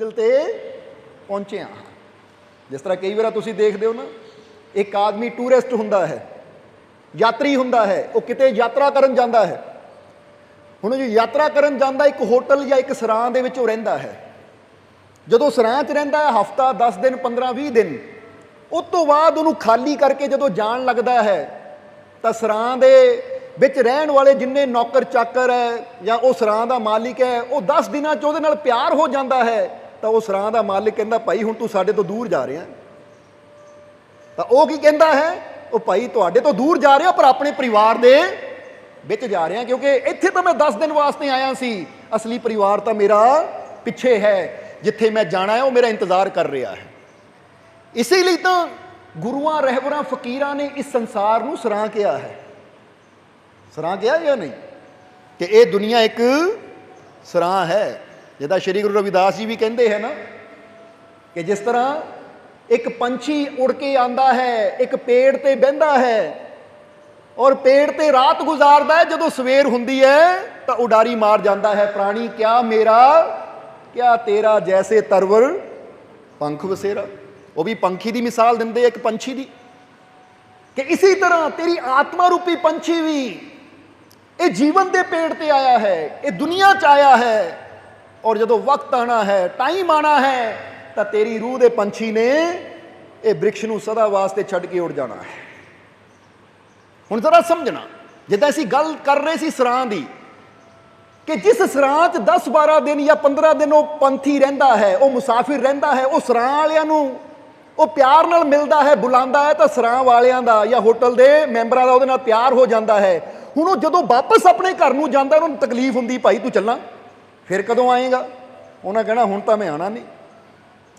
ਮੰਜ਼ਿਲ ਤੇ ਪਹੁੰਚੇ ਹਾਂ। ਜਿਸ ਤਰ੍ਹਾਂ ਕਈ ਵਾਰ ਤੁਸੀਂ ਦੇਖਦੇ ਹੋ ਨਾ, ਇੱਕ ਆਦਮੀ ਟੂਰਿਸਟ ਹੁੰਦਾ ਹੈ, ਯਾਤਰੀ ਹੁੰਦਾ ਹੈ, ਉਹ ਕਿਤੇ ਯਾਤਰਾ ਕਰਨ ਜਾਂਦਾ ਹੈ। ਹੁਣ ਜੋ ਯਾਤਰਾ ਕਰਨ ਜਾਂਦਾ, ਇੱਕ ਹੋਟਲ ਜਾਂ ਇੱਕ ਸਰਾਂ ਦੇ ਵਿੱਚ ਉਹ ਰਹਿੰਦਾ ਹੈ। ਜਦੋਂ ਸਰਾਂ 'ਚ ਰਹਿੰਦਾ ਹੈ, ਹਫਤਾ 10 ਦਿਨ 15 20 ਦਿਨ, ਉਸ ਤੋਂ ਬਾਅਦ ਉਹਨੂੰ ਖਾਲੀ ਕਰਕੇ ਜਦੋਂ ਜਾਣ ਲੱਗਦਾ ਹੈ, ਤਾਂ ਸਰਾਂ ਦੇ ਵਿੱਚ ਰਹਿਣ ਵਾਲੇ ਜਿੰਨੇ ਨੌਕਰ ਚਾਕਰ ਹੈ ਜਾਂ ਉਹ ਸਰਾਂ ਦਾ ਮਾਲਿਕ ਹੈ, ਉਹ 10 ਦਿਨਾਂ 'ਚ ਉਹਦੇ ਨਾਲ ਪਿਆਰ ਹੋ ਜਾਂਦਾ ਹੈ। ਤਾਂ ਉਹ ਸਰਾਂ ਦਾ ਮਾਲਿਕ ਕਹਿੰਦਾ, ਭਾਈ, ਹੁਣ ਤੂੰ ਸਾਡੇ ਤੋਂ ਦੂਰ ਜਾ ਰਿਹਾ ਤਾਂ ਉਹ ਕੀ ਕਹਿੰਦਾ ਹੈ? ਉਹ ਭਾਈ, ਤੁਹਾਡੇ ਤੋਂ ਦੂਰ ਜਾ ਰਿਹਾ, ਪਰ ਆਪਣੇ ਪਰਿਵਾਰ ਦੇ ਵਿੱਚ ਜਾ ਰਿਹਾ, ਕਿਉਂਕਿ ਇੱਥੇ ਤਾਂ ਮੈਂ 10 ਦਿਨ ਵਾਸਤੇ ਆਇਆ ਸੀ। ਅਸਲੀ ਪਰਿਵਾਰ ਤਾਂ ਮੇਰਾ ਪਿੱਛੇ ਹੈ। ਜਿੱਥੇ ਮੈਂ ਜਾਣਾ ਹੈ, ਉਹ ਮੇਰਾ ਇੰਤਜ਼ਾਰ ਕਰ ਰਿਹਾ ਹੈ। ਇਸੇ ਲਈ ਤਾਂ ਗੁਰੂਆਂ, ਰਹਿਬਰਾਂ, ਫਕੀਰਾਂ ਨੇ ਇਸ ਸੰਸਾਰ ਨੂੰ ਸਰਾਂ ਕਿਹਾ ਹੈ। ਸਰਾਂ ਕਿਹਾ ਜਾਂ ਨਹੀਂ? ਕਿ ਇਹ ਦੁਨੀਆ ਇੱਕ ਸਰਾਂ ਹੈ। ਜਿਹਦਾ ਸ਼੍ਰੀ ਗੁਰੂ ਰਵਿਦਾਸ ਜੀ ਵੀ ਕਹਿੰਦੇ ਹੈ ਨਾ ਕਿ ਜਿਸ ਤਰ੍ਹਾਂ ਇੱਕ ਪੰਛੀ ਉੜ ਕੇ ਆਂਦਾ ਹੈ, ਇੱਕ ਪੇੜ ਤੇ ਬਹਿੰਦਾ ਹੈ ਔਰ ਪੇੜ ਤੇ ਰਾਤ ਗੁਜ਼ਾਰਦਾ ਹੈ, ਜਦੋਂ ਸਵੇਰ ਹੁੰਦੀ ਹੈ ਤਾਂ ਉਡਾਰੀ ਮਾਰ ਜਾਂਦਾ ਹੈ, ਪ੍ਰਾਣੀ, ਕਿਆ ਮੇਰਾ, ਕਿਆ ਤੇਰਾ ਜੈਸੇ ਤਰਵਰ? ਪੰਖ ਵਸੇਰਾ। ਉਹ ਵੀ ਪੰਖੀ ਦੀ ਮਿਸਾਲ ਦਿੰਦੇ ਇੱਕ ਪੰਛੀ ਦੀ। ਕਿ ਇਸੇ ਤਰ੍ਹਾਂ ਤੇਰੀ ਆਤਮਾ ਰੂਪੀ ਪੰਛੀ ਵੀ ਇਹ ਜੀਵਨ ਦੇ ਪੇੜ ਤੇ ਆਇਆ ਹੈ, ਇਹ ਦੁਨੀਆ 'ਚ ਆਇਆ ਹੈ। ਔਰ ਜਦੋਂ ਵਕਤ ਆਣਾ ਹੈ ਟਾਈਮ ਆਣਾ ਹੈ, ਤਾਂ ਤੇਰੀ ਰੂਹ ਦੇ ਪੰਛੀ ਨੇ ਇਹ ਬ੍ਰਿਕਸ਼ ਨੂੰ ਸਦਾ ਵਾਸਤੇ ਛੱਡ ਕੇ ਉੱਡ ਜਾਣਾ ਹੈ। ਹੁਣ ਜ਼ਰਾ ਸਮਝਣਾ, ਜਿੱਦਾਂ ਅਸੀਂ ਗੱਲ ਕਰ ਰਹੇ ਸੀ ਸਰਾਂ ਦੀ, ਕਿ ਜਿਸ ਸਰਾਂ 'ਚ 10 12 ਦਿਨ ਜਾਂ 15 ਦਿਨ ਉਹ ਪੰਥੀ ਰਹਿੰਦਾ ਹੈ, ਉਹ ਮੁਸਾਫਿਰ ਰਹਿੰਦਾ ਹੈ, ਉਹ ਸਰਾਂ ਵਾਲਿਆਂ ਨੂੰ, ਉਹ ਪਿਆਰ ਨਾਲ ਮਿਲਦਾ ਹੈ, ਬੁਲਾਉਂਦਾ ਹੈ, ਤਾਂ ਸਰਾਂ ਵਾਲਿਆਂ ਦਾ ਜਾਂ ਹੋਟਲ ਦੇ ਮੈਂਬਰਾਂ ਦਾ ਉਹਦੇ ਨਾਲ ਪਿਆਰ ਹੋ ਜਾਂਦਾ ਹੈ। ਹੁਣ ਉਹ ਜਦੋਂ ਵਾਪਸ ਆਪਣੇ ਘਰ ਨੂੰ ਜਾਂਦਾ, ਉਹਨੂੰ ਤਕਲੀਫ ਹੁੰਦੀ, ਭਾਈ ਤੂੰ ਚੱਲਾਂ। ਫਿਰ ਕਦੋਂ ਆਏਗਾ? ਉਹਨਾਂ ਕਹਿਣਾ, ਹੁਣ ਤਾਂ ਮੈਂ ਆਣਾ ਨਹੀਂ।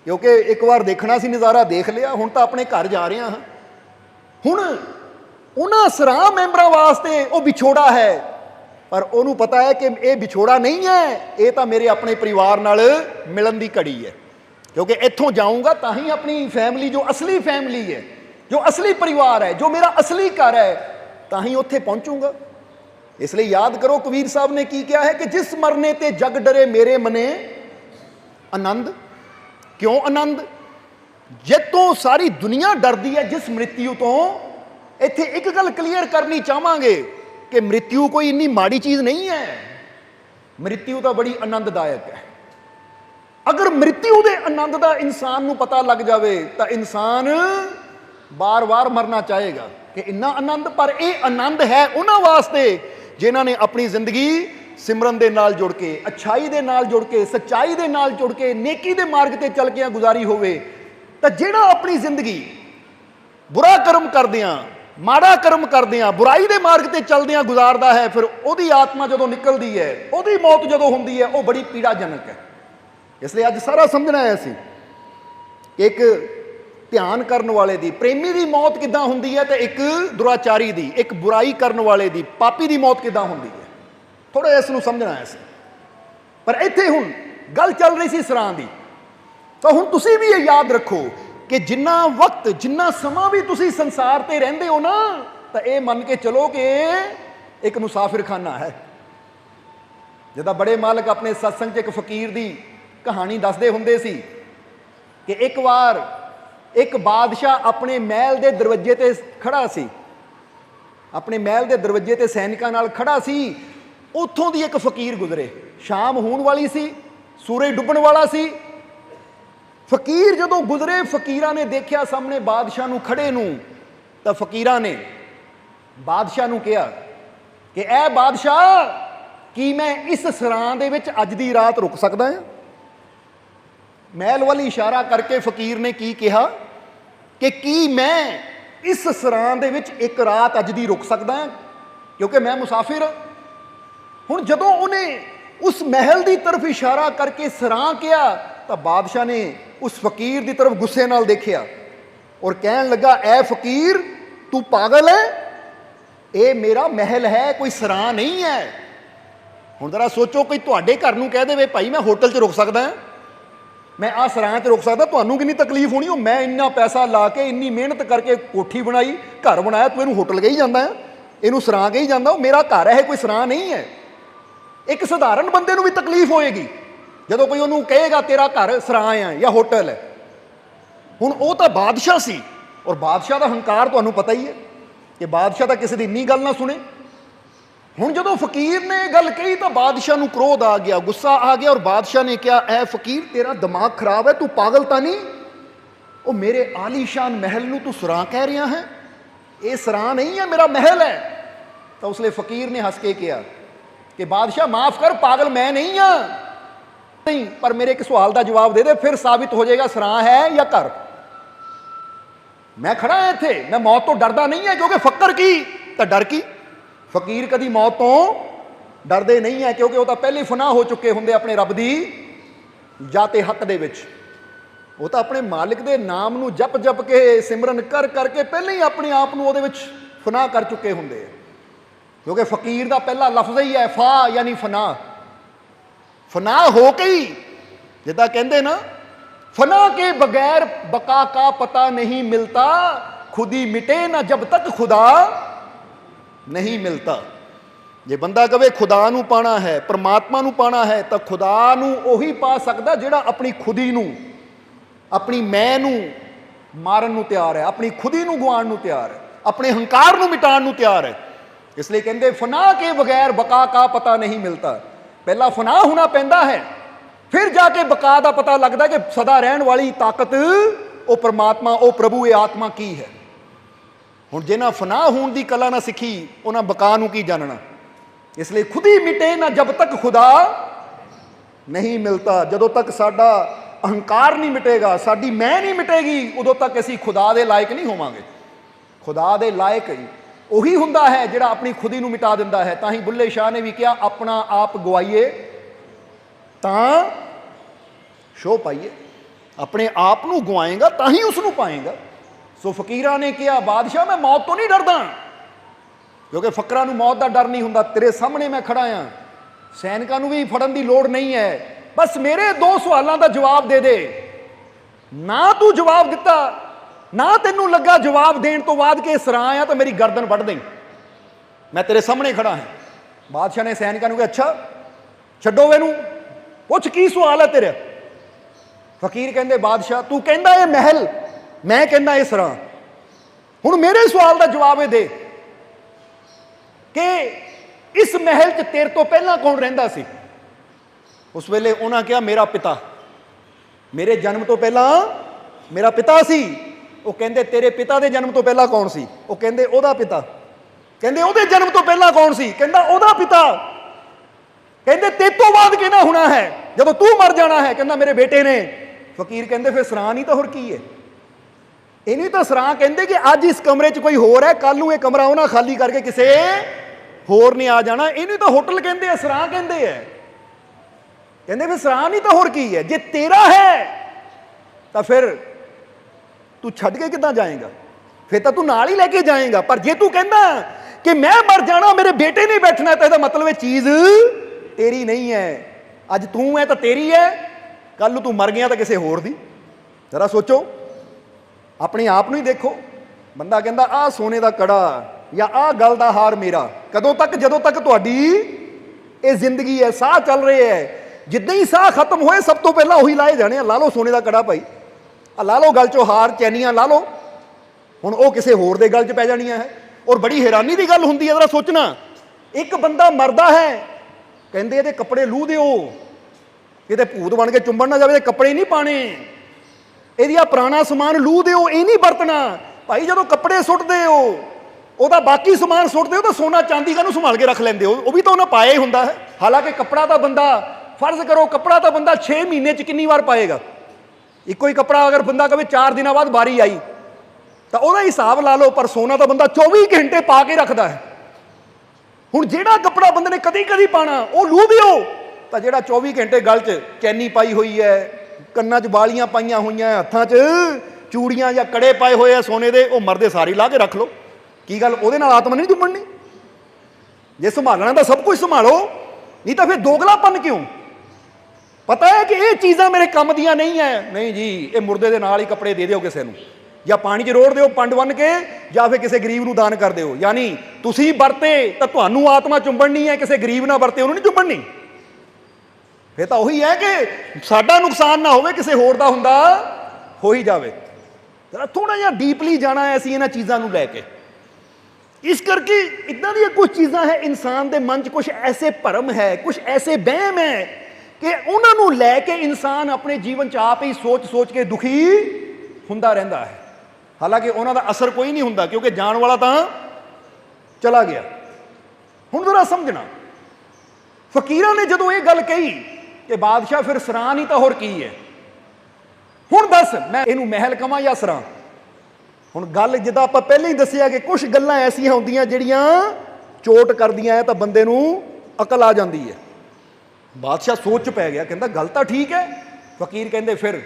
ਕਿਉਂਕਿ ਇੱਕ ਵਾਰ ਦੇਖਣਾ ਸੀ, ਨਜ਼ਾਰਾ ਦੇਖ ਲਿਆ, ਹੁਣ ਤਾਂ ਆਪਣੇ ਘਰ ਜਾ ਰਿਹਾ ਹਾਂ। ਹੁਣ ਉਹਨਾਂ ਸਰਾਂ ਮੈਂਬਰਾਂ ਵਾਸਤੇ ਉਹ ਵਿਛੋੜਾ ਹੈ। ਪਰ ਉਹਨੂੰ ਪਤਾ ਹੈ ਕਿ ਇਹ ਵਿਛੋੜਾ ਨਹੀਂ ਹੈ, ਇਹ ਤਾਂ ਮੇਰੇ ਆਪਣੇ ਪਰਿਵਾਰ ਨਾਲ ਮਿਲਣ ਦੀ ਘੜੀ ਹੈ। ਕਿਉਂਕਿ ਇੱਥੋਂ ਜਾਊਂਗਾ ਤਾਂ ਹੀ ਆਪਣੀ ਫੈਮਿਲੀ ਜੋ ਅਸਲੀ ਫੈਮਿਲੀ ਹੈ, ਜੋ ਅਸਲੀ ਪਰਿਵਾਰ ਹੈ, ਜੋ ਮੇਰਾ ਅਸਲੀ ਘਰ ਹੈ, ਤਾਂ ਹੀ ਉੱਥੇ ਪਹੁੰਚੂਗਾ। ਇਸ ਲਈ ਯਾਦ ਕਰੋ, ਕਬੀਰ ਸਾਹਿਬ ਨੇ ਕੀ ਕਿਹਾ ਹੈ ਕਿ ਜਿਸ ਮਰਨੇ ਤੇ ਜਗ ਡਰੇ ਮੇਰੇ ਮਨੇ, ਆਨੰਦ। ਕਿਉਂ ਆਨੰਦ? ਜਿੱਤੋਂ ਸਾਰੀ ਦੁਨੀਆ ਡਰਦੀ ਹੈ, ਜਿਸ ਮ੍ਰਿਤਿਉ ਤੋਂ ਇੱਥੇ ਇੱਕ ਗੱਲ ਕਲੀਅਰ ਕਰਨੀ ਚਾਹਾਂਗੇ ਕਿ ਮ੍ਰਿਤਿਉ ਕੋਈ ਇੰਨੀ ਮਾੜੀ ਚੀਜ਼ ਨਹੀਂ ਹੈ। ਮ੍ਰਿਤਿਉ ਤਾਂ ਬੜੀ ਆਨੰਦਦਾਇਕ ਹੈ। ਅਗਰ ਮ੍ਰਿਤਿਉ ਦੇ ਆਨੰਦ ਦਾ ਇਨਸਾਨ ਨੂੰ ਪਤਾ ਲੱਗ ਜਾਵੇ, ਤਾਂ ਇਨਸਾਨ ਬਾਰ-ਬਾਰ ਮਰਨਾ ਚਾਹੇਗਾ ਕਿ ਇੰਨਾ ਆਨੰਦ, ਪਰ ਇਹ ਆਨੰਦ ਹੈ ਉਹਨਾਂ ਵਾਸਤੇ ਜਿਨ੍ਹਾਂ ਨੇ ਆਪਣੀ ਜ਼ਿੰਦਗੀ ਸਿਮਰਨ ਦੇ ਨਾਲ ਜੁੜ ਕੇ, ਅਛਾਈ ਦੇ ਨਾਲ ਜੁੜ ਕੇ, ਸੱਚਾਈ ਦੇ ਨਾਲ ਜੁੜ ਕੇ, ਨੇਕੀ ਦੇ ਮਾਰਗ ਤੇ ਚੱਲ ਕੇ ਗੁਜ਼ਾਰੀ ਹੋਵੇ, ਤਾਂ ਜਿਹੜਾ ਆਪਣੀ ਜ਼ਿੰਦਗੀ ਬੁਰਾ ਕਰਮ ਕਰਦਿਆਂ, ਮਾੜਾ ਕਰਮ ਕਰਦਿਆਂ, ਬੁਰਾਈ ਦੇ ਮਾਰਗ ਤੇ ਚੱਲਦਿਆਂ ਗੁਜ਼ਾਰਦਾ ਹੈ, ਫਿਰ ਉਹਦੀ ਆਤਮਾ ਜਦੋਂ ਨਿਕਲਦੀ ਹੈ, ਉਹਦੀ ਮੌਤ ਜਦੋਂ ਹੁੰਦੀ ਹੈ, ਉਹ ਬੜੀ ਪੀੜਾਜਨਕ ਹੈ। ਇਸ ਲਈ ਅੱਜ ਸਾਰਾ ਸਮਝਣਾ ਹੈ ਅਸੀਂ ਇੱਕ ਧਿਆਨ ਕਰਨ ਵਾਲੇ ਦੀ, ਪ੍ਰੇਮੀ ਦੀ ਮੌਤ ਕਿੱਦਾਂ ਹੁੰਦੀ ਹੈ ਤੇ ਇੱਕ ਦੁਰਾਚਾਰੀ ਦੀ, ਇੱਕ ਬੁਰਾਈ ਕਰਨ ਵਾਲੇ ਦੀ, ਪਾਪੀ ਦੀ ਮੌਤ ਕਿੱਦਾਂ ਹੁੰਦੀ ਹੈ? ਥੋੜਾ ਇਸ ਨੂੰ ਸਮਝਣਾ ਹੈ ਅਸੀਂ। ਪਰ ਇੱਥੇ ਹੁਣ ਗੱਲ ਚੱਲ ਰਹੀ ਸੀ ਸਰਾਂ ਦੀ। ਤਾਂ ਹੁਣ ਤੁਸੀਂ ਵੀ ਇਹ ਯਾਦ ਰੱਖੋ ਕਿ ਜਿੰਨਾ ਵਕਤ, ਜਿੰਨਾ ਸਮਾਂ ਵੀ ਤੁਸੀਂ ਸੰਸਾਰ ਤੇ ਰਹਿੰਦੇ ਹੋ ਨਾ, ਤਾਂ ਇਹ ਮੰਨ ਕੇ ਚਲੋ ਕਿ ਇੱਕ ਮੁਸਾਫਿਰਖਾਨਾ ਹੈ। ਜਿਹਦਾ ਬੜੇ ਮਾਲਕ ਆਪਣੇ ਸਤਸੰਗ 'ਚ ਇੱਕ ਫਕੀਰ ਦੀ ਕਹਾਣੀ ਦੱਸਦੇ ਹੁੰਦੇ ਸੀ ਕਿ ਇੱਕ ਵਾਰ ਇੱਕ ਬਾਦਸ਼ਾਹ ਆਪਣੇ ਮਹਿਲ ਦੇ ਦਰਵਾਜ਼ੇ ਤੇ ਖੜਾ ਸੀ। ਆਪਣੇ ਮਹਿਲ ਦੇ ਦਰਵਾਜ਼ੇ ਤੇ ਸੈਨਿਕਾਂ ਨਾਲ ਖੜਾ ਸੀ। ਉੱਥੋਂ ਦੀ ਇੱਕ ਫਕੀਰ ਗੁਜ਼ਰੇ। ਸ਼ਾਮ ਹੋਣ ਵਾਲੀ ਸੀ, ਸੂਰਜ ਡੁੱਬਣ ਵਾਲਾ ਸੀ। ਫਕੀਰ ਜਦੋਂ ਗੁਜ਼ਰੇ, ਫਕੀਰਾਂ ਨੇ ਦੇਖਿਆ ਸਾਹਮਣੇ ਬਾਦਸ਼ਾਹ ਨੂੰ ਖੜੇ ਨੂੰ, ਤਾਂ ਫਕੀਰਾਂ ਨੇ ਬਾਦਸ਼ਾਹ ਨੂੰ ਕਿਹਾ ਕਿ, ਐ ਬਾਦਸ਼ਾਹ, ਕੀ ਮੈਂ ਇਸ ਸਰਾਂ ਦੇ ਵਿੱਚ ਅੱਜ ਦੀ ਰਾਤ ਰੁਕ ਸਕਦਾ ਹਾਂ? ਮਹਿਲ ਵੱਲ ਇਸ਼ਾਰਾ ਕਰਕੇ ਫਕੀਰ ਨੇ ਕੀ ਕਿਹਾ? ਕਿ ਕੀ ਮੈਂ ਇਸ ਸਰਾਂ ਦੇ ਵਿੱਚ ਇੱਕ ਰਾਤ ਅੱਜ ਦੀ ਰੁਕ ਸਕਦਾ ਕਿਉਂਕਿ ਮੈਂ ਮੁਸਾਫਿਰ ਹਾਂ। ਹੁਣ ਜਦੋਂ ਉਹਨੇ ਉਸ ਮਹਿਲ ਦੀ ਤਰਫ ਇਸ਼ਾਰਾ ਕਰਕੇ ਸਰਾਂ ਕਿਹਾ, ਤਾਂ ਬਾਦਸ਼ਾਹ ਨੇ ਉਸ ਫਕੀਰ ਦੀ ਤਰਫ ਗੁੱਸੇ ਨਾਲ ਦੇਖਿਆ ਔਰ ਕਹਿਣ ਲੱਗਾ, ਐ ਫਕੀਰ, ਤੂੰ ਪਾਗਲ ਹੈ? ਇਹ ਮੇਰਾ ਮਹਿਲ ਹੈ, ਕੋਈ ਸਰਾਂ ਨਹੀਂ ਹੈ। ਹੁਣ ਜ਼ਰਾ ਸੋਚੋ, ਕੋਈ ਤੁਹਾਡੇ ਘਰ ਨੂੰ ਕਹਿ ਦੇਵੇ, ਭਾਈ, ਮੈਂ ਹੋਟਲ 'ਚ ਰੁਕ ਸਕਦਾ ਹਾਂ। ਮੈਂ ਆ ਸਰਾਂ 'ਚ ਰੁਕ ਸਕਦਾ, ਤੁਹਾਨੂੰ ਕਿੰਨੀ ਤਕਲੀਫ ਹੋਣੀ, ਉਹ ਮੈਂ ਇੰਨਾ ਪੈਸਾ ਲਾ ਕੇ, ਇੰਨੀ ਮਿਹਨਤ ਕਰਕੇ ਕੋਠੀ ਬਣਾਈ, ਘਰ ਬਣਾਇਆ, ਤੂੰ ਇਹਨੂੰ ਹੋਟਲ ਕਹੀ ਜਾਂਦਾ ਹੈ, ਇਹਨੂੰ ਸਰਾਂ ਕਹੀ ਜਾਂਦਾ, ਉਹ ਮੇਰਾ ਘਰ ਹੈ, ਇਹ ਕੋਈ ਸਰਾਂ ਨਹੀਂ ਹੈ। ਇੱਕ ਸਧਾਰਨ ਬੰਦੇ ਨੂੰ ਵੀ ਤਕਲੀਫ ਹੋਏਗੀ, ਜਦੋਂ ਕੋਈ ਉਹਨੂੰ ਕਹੇਗਾ, ਤੇਰਾ ਘਰ ਸਰਾਂ ਹੈ ਜਾਂ ਹੋਟਲ ਹੈ। ਹੁਣ ਉਹ ਤਾਂ ਬਾਦਸ਼ਾਹ ਸੀ, ਔਰ ਬਾਦਸ਼ਾਹ ਦਾ ਹੰਕਾਰ ਤੁਹਾਨੂੰ ਪਤਾ ਹੀ ਹੈ, ਕਿ ਬਾਦਸ਼ਾਹ ਤਾਂ ਕਿਸੇ ਦੀ ਇੰਨੀ ਗੱਲ ਨਾ ਸੁਣੇ ਹੁਣ ਜਦੋਂ ਫਕੀਰ ਨੇ ਇਹ ਗੱਲ ਕਹੀ ਤਾਂ ਬਾਦਸ਼ਾਹ ਨੂੰ ਕ੍ਰੋਧ ਆ ਗਿਆ, ਗੁੱਸਾ ਆ ਗਿਆ ਔਰ ਬਾਦਸ਼ਾਹ ਨੇ ਕਿਹਾ, ਐ ਫਕੀਰ, ਤੇਰਾ ਦਿਮਾਗ ਖਰਾਬ ਹੈ, ਤੂੰ ਪਾਗਲ ਤਾਂ ਨਹੀਂ? ਉਹ ਮੇਰੇ ਆਲੀਸ਼ਾਨ ਮਹਿਲ ਨੂੰ ਤੂੰ ਸਰਾਂ ਕਹਿ ਰਿਹਾ ਹੈ? ਇਹ ਸਰਾਂ ਨਹੀਂ ਹੈ, ਮੇਰਾ ਮਹਿਲ ਹੈ। ਤਾਂ ਉਸਲੇ ਫਕੀਰ ਨੇ ਹੱਸ ਕੇ ਕਿਹਾ ਕਿ ਬਾਦਸ਼ਾਹ, ਮਾਫ ਕਰ, ਪਾਗਲ ਮੈਂ ਨਹੀਂ ਆ ਨਹੀਂ, ਪਰ ਮੇਰੇ ਇੱਕ ਸਵਾਲ ਦਾ ਜਵਾਬ ਦੇ ਦੇ, ਫਿਰ ਸਾਬਿਤ ਹੋ ਜਾਏਗਾ ਸਰਾਂ ਹੈ ਜਾਂ ਘਰ। ਮੈਂ ਖੜਾ ਇੱਥੇ, ਮੈਂ ਮੌਤ ਤੋਂ ਡਰਦਾ ਨਹੀਂ ਹੈ, ਕਿਉਂਕਿ ਫੱਕਰ ਕੀ? ਤਾਂ ਡਰ ਕੀ? ਫਕੀਰ ਕਦੀ ਮੌਤ ਤੋਂ ਡਰਦੇ ਨਹੀਂ ਹੈ, ਕਿਉਂਕਿ ਉਹ ਤਾਂ ਪਹਿਲੇ ਫਨਾਹ ਹੋ ਚੁੱਕੇ ਹੁੰਦੇ ਆਪਣੇ ਰੱਬ ਦੀ ਜਾਤੇ ਹੱਕ ਦੇ ਵਿੱਚ। ਉਹ ਤਾਂ ਆਪਣੇ ਮਾਲਕ ਦੇ ਨਾਮ ਨੂੰ ਜਪ ਜਪ ਕੇ ਸਿਮਰਨ ਕਰ ਕਰਕੇ ਪਹਿਲਾਂ ਹੀ ਆਪਣੇ ਆਪ ਨੂੰ ਉਹਦੇ ਵਿੱਚ ਫਨਾਹ ਕਰ ਚੁੱਕੇ ਹੁੰਦੇ ਆ। ਕਿਉਂਕਿ ਫਕੀਰ ਦਾ ਪਹਿਲਾ ਲਫ਼ਜ਼ ਹੀ ਹੈ ਫਾ, ਯਾਨੀ ਫਨਾਹ। ਫਨਾਹ ਹੋ ਕੇ ਹੀ, ਜਿੱਦਾਂ ਕਹਿੰਦੇ ਨਾ ਫਨਾ ਕੇ ਬਗੈਰ ਬਕਾ ਕਾ ਪਤਾ ਨਹੀਂ ਮਿਲਤਾ, ਖੁਦੀ ਮਿਟੇ ਨਾ ਜਬ ਤੱਕ ਖੁਦਾ। ਨਹੀਂ ਮਿਲਤਾ। ਜੇ ਬੰਦਾ ਕਵੇ ਖੁਦਾ ਨੂੰ ਪਾਣਾ ਹੈ, ਪਰਮਾਤਮਾ ਨੂੰ ਪਾਣਾ ਹੈ, ਤਾਂ ਖੁਦਾ ਨੂੰ ਉਹੀ ਪਾ ਸਕਦਾ ਜਿਹੜਾ ਆਪਣੀ ਖੁਦੀ ਨੂੰ, ਆਪਣੀ ਮੈਂ ਨੂੰ ਮਾਰਨ ਨੂੰ ਤਿਆਰ ਹੈ, ਆਪਣੀ ਖੁਦੀ ਨੂੰ ਗਵਾਉਣ ਨੂੰ ਤਿਆਰ ਹੈ, ਆਪਣੇ ਹੰਕਾਰ ਨੂੰ ਮਿਟਾਉਣ ਨੂੰ ਤਿਆਰ ਹੈ। ਇਸ ਲਈ ਕਹਿੰਦੇ, ਫਨਾ ਕੇ ਬਗੈਰ ਬਕਾ ਕਾ ਪਤਾ ਨਹੀਂ ਮਿਲਤਾ। ਪਹਿਲਾਂ ਫਨਾ ਹੋਣਾ ਪੈਂਦਾ ਹੈ, ਫਿਰ ਜਾ ਕੇ ਬਕਾ ਦਾ ਪਤਾ ਲੱਗਦਾ ਕਿ ਸਦਾ ਰਹਿਣ ਵਾਲੀ ਤਾਕਤ, ਉਹ ਪਰਮਾਤਮਾ, ਉਹ ਪ੍ਰਭੂ, ਇਹ ਆਤਮਾ ਕੀ ਹੈ। ਹੁਣ ਜਿਹਨਾਂ ਫਨਾ ਹੋਣ ਦੀ ਕਲਾ ਨਾ ਸਿੱਖੀ, ਉਹਨਾਂ ਬਕਾ ਨੂੰ ਕੀ ਜਾਣਨਾ? ਇਸ ਲਈ ਖੁਦ ਹੀ ਮਿਟੇ ਨਾ ਜਦ ਤੱਕ ਖੁਦਾ ਨਹੀਂ ਮਿਲਤਾ। ਜਦੋਂ ਤੱਕ ਸਾਡਾ ਅਹੰਕਾਰ ਨਹੀਂ ਮਿਟੇਗਾ, ਸਾਡੀ ਮੈਂ ਨਹੀਂ ਮਿਟੇਗੀ, ਉਦੋਂ ਤੱਕ ਅਸੀਂ ਖੁਦਾ ਦੇ ਲਾਇਕ ਨਹੀਂ ਹੋਵਾਂਗੇ। ਖੁਦਾ ਦੇ ਲਾਇਕ ਹੀ ਉਹੀ ਹੁੰਦਾ ਹੈ ਜਿਹੜਾ ਆਪਣੀ ਖੁਦੀ ਨੂੰ ਮਿਟਾ ਦਿੰਦਾ ਹੈ। ਤਾਂ ਹੀ ਬੁੱਲੇ ਸ਼ਾਹ ਨੇ ਵੀ ਕਿਹਾ, ਆਪਣਾ ਆਪ ਗਵਾਈਏ ਤਾਂ ਸ਼ੋ ਪਾਈਏ। ਆਪਣੇ ਆਪ ਨੂੰ ਗਵਾਏਗਾ ਤਾਂ ਹੀ ਉਸ ਨੂੰ ਪਾਏਗਾ। ਸੋ ਫਕੀਰਾਂ ਨੇ ਕਿਹਾ, ਬਾਦਸ਼ਾਹ, ਮੈਂ ਮੌਤ ਤੋਂ ਨਹੀਂ ਡਰਦਾ। ਕਿਉਂਕਿ ਫਕਰਾਂ ਨੂੰ ਮੌਤ ਦਾ ਡਰ ਨਹੀਂ ਹੁੰਦਾ। ਤੇਰੇ ਸਾਹਮਣੇ ਮੈਂ ਖੜਾ ਆ ਸੈਨਿਕਾਂ ਨੂੰ ਵੀ ਫੜਨ ਦੀ ਲੋੜ ਨਹੀਂ ਹੈ। ਬਸ ਮੇਰੇ ਦੋ ਸਵਾਲਾਂ ਦਾ ਜਵਾਬ ਦੇ ਦੇ। ਨਾ ਤੂੰ ਜਵਾਬ ਦਿੱਤਾ, ਨਾ ਤੈਨੂੰ ਲੱਗਾ ਜਵਾਬ ਦੇਣ ਤੋਂ ਬਾਅਦ ਕਿ ਸਰਾਂ ਆ ਤਾਂ ਮੇਰੀ ਗਰਦਨ ਵੱਢ ਦੇਂ ਮੈਂ ਤੇਰੇ ਸਾਹਮਣੇ ਖੜਾ ਹਾਂ। ਬਾਦਸ਼ਾਹ ਨੇ ਸੈਨਿਕਾਂ ਨੂੰ ਕਿਹਾ, ਅੱਛਾ, ਛੱਡੋ ਇਹਨੂੰ। ਪੁੱਛ ਕੀ ਸਵਾਲ ਹੈ ਤੇਰਾ? ਫਕੀਰ ਕਹਿੰਦੇ, ਬਾਦਸ਼ਾਹ, ਤੂੰ ਕਹਿੰਦਾ ਇਹ ਮਹਿਲ ਮੈਂ ਕਹਿੰਦਾ ਇਹ ਸਰਾਂ ਹੁਣ ਮੇਰੇ ਸਵਾਲ ਦਾ ਜਵਾਬ ਇਹ ਦੇ ਕਿ ਇਸ ਮਹਿਲ 'ਚ ਤੇਰੇ ਤੋਂ ਪਹਿਲਾਂ ਕੌਣ ਰਹਿੰਦਾ ਸੀ? ਉਸ ਵੇਲੇ ਉਹਨਾਂ ਕਿਹਾ, ਮੇਰਾ ਪਿਤਾ। ਮੇਰੇ ਜਨਮ ਤੋਂ ਪਹਿਲਾਂ ਮੇਰਾ ਪਿਤਾ ਸੀ। ਉਹ ਕਹਿੰਦੇ, ਤੇਰੇ ਪਿਤਾ ਦੇ ਜਨਮ ਤੋਂ ਪਹਿਲਾਂ ਕੌਣ ਸੀ? ਉਹ ਕਹਿੰਦੇ, ਉਹਦਾ ਪਿਤਾ। ਕਹਿੰਦੇ, ਉਹਦੇ ਜਨਮ ਤੋਂ ਪਹਿਲਾਂ ਕੌਣ ਸੀ? ਕਹਿੰਦਾ, ਉਹਦਾ ਪਿਤਾ। ਕਹਿੰਦੇ ਤੇ ਤੋਂ ਬਾਅਦ ਕਿਹਨਾਂ ਹੋਣਾ ਹੈ? ਜਦੋਂ ਤੂੰ ਮਰ ਜਾਣਾ ਹੈ? ਕਹਿੰਦਾ, ਮੇਰੇ ਬੇਟੇ ਨੇ। ਫਕੀਰ ਕਹਿੰਦੇ, ਫਿਰ ਸਰਾਂ ਨਹੀਂ ਤਾਂ ਹੋਰ ਕੀ ਹੈ? ਇਹਨੂੰ ਤਾਂ ਸਰਾਂ ਕਹਿੰਦੇ ਕਿ ਅੱਜ ਇਸ ਕਮਰੇ 'ਚ ਕੋਈ ਹੋਰ ਹੈ ਕੱਲ ਨੂੰ ਇਹ ਕਮਰਾ ਉਹਨਾਂ ਖਾਲੀ ਕਰਕੇ ਕਿਸੇ ਹੋਰ ਨੇ ਆ ਜਾਣਾ। ਇਹਨੂੰ ਤਾਂ ਹੋਟਲ ਕਹਿੰਦੇ ਆ, ਸਰਾਂ ਕਹਿੰਦੇ ਆ। ਕਹਿੰਦੇ ਫਿਰ ਸਰਾਂ ਨਹੀਂ ਤਾਂ ਹੋਰ ਕੀ ਹੈ? ਜੇ ਤੇਰਾ ਹੈ, ਤਾਂ ਫਿਰ ਤੂੰ ਛੱਡ ਕੇ ਕਿੱਦਾਂ ਜਾਏਗਾ? ਫਿਰ ਤਾਂ ਤੂੰ ਨਾਲ ਹੀ ਲੈ ਕੇ ਜਾਏਗਾ। ਪਰ ਜੇ ਤੂੰ ਕਹਿੰਦਾ ਕਿ ਮੈਂ ਮਰ ਜਾਣਾ, ਮੇਰੇ ਬੇਟੇ ਨਹੀਂ ਬੈਠਣਾ, ਤਾਂ ਇਹਦਾ ਮਤਲਬ ਇਹ ਚੀਜ਼ ਤੇਰੀ ਨਹੀਂ ਹੈ। ਅੱਜ ਤੂੰ ਹੈ ਤਾਂ ਤੇਰੀ ਹੈ ਕੱਲ ਨੂੰ ਤੂੰ ਮਰ ਗਿਆ ਤਾਂ ਕਿਸੇ ਹੋਰ ਦੀ। ਜ਼ਰਾ ਸੋਚੋ। ਆਪਣੇ ਆਪ ਨੂੰ ਹੀ ਦੇਖੋ। ਬੰਦਾ ਕਹਿੰਦਾ, ਆਹ ਸੋਨੇ ਦਾ ਕੜਾ ਜਾਂ ਆਹ ਗੱਲ ਦਾ ਹਾਰ ਮੇਰਾ, ਕਦੋਂ ਤੱਕ, ਜਦੋਂ ਤੱਕ ਤੁਹਾਡੀ ਇਹ ਜ਼ਿੰਦਗੀ ਹੈ, ਸਾਹ ਚੱਲ ਰਹੇ ਹੈ। ਜਿੱਦਾਂ ਹੀ ਸਾਹ ਖਤਮ ਹੋਏ, ਸਭ ਤੋਂ ਪਹਿਲਾਂ ਉਹੀ ਲਾਏ ਜਾਣੇ ਆ, ਲਾ ਲਓ ਸੋਨੇ ਦਾ ਕੜਾ ਭਾਈ। ਆ ਲਾ ਲਓ ਗੱਲ ਚੋਂ ਹਾਰ, ਚੈਨੀਆਂ ਲਾ ਲਓ। ਹੁਣ ਉਹ ਕਿਸੇ ਹੋਰ ਦੇ ਗੱਲ 'ਚ ਪੈ ਜਾਣੀਆਂ ਹੈ। ਔਰ ਬੜੀ ਹੈਰਾਨੀ ਦੀ ਗੱਲ ਹੁੰਦੀ ਹੈ, ਜਰਾ ਸੋਚਣਾ। ਇੱਕ ਬੰਦਾ ਮਰਦਾ ਹੈ, ਕਹਿੰਦੇ ਇਹਦੇ ਕੱਪੜੇ ਲੂ ਦਿਓ। ਕਿਤੇ ਭੂਤ ਬਣ ਕੇ ਚੁੰਬਣ ਨਾ ਜਾਵੇ ਤੇ ਕੱਪੜੇ ਨਹੀਂ ਪਾਣੇ ਇਹਦੀਆਂ ਪੁਰਾਣਾ ਸਮਾਨ ਲੂ ਦਿਓ, ਇਹ ਨਹੀਂ ਵਰਤਣਾ। ਭਾਈ, ਜਦੋਂ ਕੱਪੜੇ ਸੁੱਟਦੇ ਹੋ, ਉਹਦਾ ਬਾਕੀ ਸਮਾਨ ਸੁੱਟਦੇ ਹੋ, ਤਾਂ ਸੋਨਾ ਚਾਂਦੀ ਕਾਹਨੂੰ ਸੰਭਾਲ ਕੇ ਰੱਖ ਲੈਂਦੇ ਹੋ? ਉਹ ਵੀ ਤਾਂ ਉਹਨਾਂ ਪਾਇਆ ਹੀ ਹੁੰਦਾ ਹੈ। ਹਾਲਾਂਕਿ ਕੱਪੜਾ ਤਾਂ ਬੰਦਾ, ਫਰਜ਼ ਕਰੋ ਕੱਪੜਾ ਤਾਂ ਬੰਦਾ 6 ਮਹੀਨੇ 'ਚ ਕਿੰਨੀ ਵਾਰ ਪਾਏਗਾ? ਇੱਕੋ ਹੀ ਕੱਪੜਾ ਅਗਰ ਬੰਦਾ ਕਵੇ 4 ਦਿਨਾਂ ਬਾਅਦ ਬਾਰੀ ਆਈ, ਤਾਂ ਉਹਦਾ ਹਿਸਾਬ ਲਾ ਲਓ, ਪਰ ਸੋਨਾ ਤਾਂ ਬੰਦਾ 24 ਘੰਟੇ ਪਾ ਕੇ ਰੱਖਦਾ ਹੈ। ਹੁਣ ਜਿਹੜਾ ਕੱਪੜਾ ਬੰਦੇ ਨੇ ਕਦੀ ਕਦੀ ਪਾਣਾ, ਉਹ ਲੂ ਦਿਓ। ਤਾਂ ਜਿਹੜਾ 24 ਘੰਟੇ ਗਲ 'ਚ ਚੈਨੀ ਪਾਈ ਹੋਈ ਹੈ ਕੰਨਾਂ 'ਚ ਬਾਲੀਆਂ ਪਾਈਆਂ ਹੋਈਆਂ ਹੱਥਾਂ 'ਚ ਚੂੜੀਆਂ ਜਾਂ ਕੜੇ ਪਾਏ ਹੋਏ ਆ ਸੋਨੇ ਦੇ, ਉਹ ਮਰਦੇ ਸਾਰੀ ਲਾ ਕੇ ਰੱਖ ਲਓ। ਕੀ ਗੱਲ? ਉਹਦੇ ਨਾਲ ਆਤਮਾ ਨਹੀਂ ਜੁੰਮਣੀ ਜੇ ਸੰਭਾਲਣਾ ਤਾਂ ਸਭ ਕੁਝ ਸੰਭਾਲੋ, ਨਹੀਂ ਤਾਂ ਫਿਰ ਦੋਗਲਾਪਨ ਕਿਉਂ? ਪਤਾ ਹੈ ਕਿ ਇਹ ਚੀਜ਼ਾਂ ਮੇਰੇ ਕੰਮ ਦੀਆਂ ਨਹੀਂ ਹੈ ਨਹੀਂ ਜੀ, ਇਹ ਮੁਰਦੇ ਦੇ ਨਾਲ ਹੀ ਕੱਪੜੇ ਦੇ ਦਿਓ ਕਿਸੇ ਨੂੰ। ਜਾਂ ਪਾਣੀ 'ਚ ਰੋੜ ਦਿਓ ਪੰਡ ਬੰਨ ਕੇ, ਜਾਂ ਫਿਰ ਕਿਸੇ ਗਰੀਬ ਨੂੰ ਦਾਨ ਕਰ ਦਿਓ। ਯਾਨੀ ਤੁਸੀਂ ਵਰਤੇ ਤਾਂ ਤੁਹਾਨੂੰ ਆਤਮਾ ਚੁੰਬਣਨੀ ਹੈ ਕਿਸੇ ਗਰੀਬ ਨਾਲ ਵਰਤੇ ਉਹਨੂੰ ਨਹੀਂ ਚੁੰਬੜਨੀ ਫੇ ਤਾਂ ਉਹੀ ਹੈ ਕਿ ਸਾਡਾ ਨੁਕਸਾਨ ਨਾ ਹੋਵੇ, ਕਿਸੇ ਹੋਰ ਦਾ ਹੁੰਦਾ, ਹੋ ਹੀ ਜਾਵੇ। ਜਰਾ ਥੋੜਾ ਜਿਹਾ ਡੀਪਲੀ ਜਾਣਾ ਹੈ ਅਸੀਂ ਇਹਨਾਂ ਚੀਜ਼ਾਂ ਨੂੰ ਲੈ ਕੇ। ਇਸ ਕਰਕੇ ਇਦਾਂ ਦੀਆਂ ਕੁਝ ਚੀਜ਼ਾਂ ਹੈ, ਇਨਸਾਨ ਦੇ ਮਨ 'ਚ ਕੁਝ ਐਸੇ ਭਰਮ ਹੈ ਕੁਝ ਐਸੇ ਵਹਿਮ ਹੈ ਕਿ ਉਹਨਾਂ ਨੂੰ ਲੈ ਕੇ ਇਨਸਾਨ ਆਪਣੇ ਜੀਵਨ 'ਚ ਆਪ ਹੀ ਸੋਚ-ਸੋਚ ਕੇ ਦੁਖੀ ਹੁੰਦਾ ਰਹਿੰਦਾ ਹੈ। ਹਾਲਾਂਕਿ ਉਹਨਾਂ ਦਾ ਅਸਰ ਕੋਈ ਨਹੀਂ ਹੁੰਦਾ, ਕਿਉਂਕਿ ਜਾਣ ਵਾਲਾ ਤਾਂ ਚਲਾ ਗਿਆ। ਹੁਣ ਜ਼ਰਾ ਸਮਝਣਾ। ਫਕੀਰਾਂ ਨੇ ਜਦੋਂ ਇਹ ਗੱਲ ਕਹੀ ਕਿ ਬਾਦਸ਼ਾਹ ਫਿਰ ਸਰਾਂ ਨਹੀਂ ਤਾਂ ਹੋਰ ਕੀ ਹੈ? ਹੁਣ ਬਸ ਮੈਂ ਇਹਨੂੰ ਮਹਿਲ ਕਵਾਂ ਜਾਂ ਸਰਾਂ? ਹੁਣ ਗੱਲ ਜਿੱਦਾਂ ਆਪਾਂ ਪਹਿਲਾਂ ਹੀ ਦੱਸਿਆ ਕਿ ਕੁਝ ਗੱਲਾਂ ਐਸੀਆਂ ਹੁੰਦੀਆਂ ਜਿਹੜੀਆਂ ਚੋਟ ਕਰਦੀਆਂ ਐ ਤਾਂ ਬੰਦੇ ਨੂੰ ਅਕਲ ਆ ਜਾਂਦੀ ਹੈ ਬਾਦਸ਼ਾਹ ਸੋਚ 'ਚ ਪੈ ਗਿਆ, ਕਹਿੰਦਾ ਗੱਲ ਤਾਂ ਠੀਕ ਹੈ ਫਕੀਰ ਕਹਿੰਦੇ ਫਿਰ,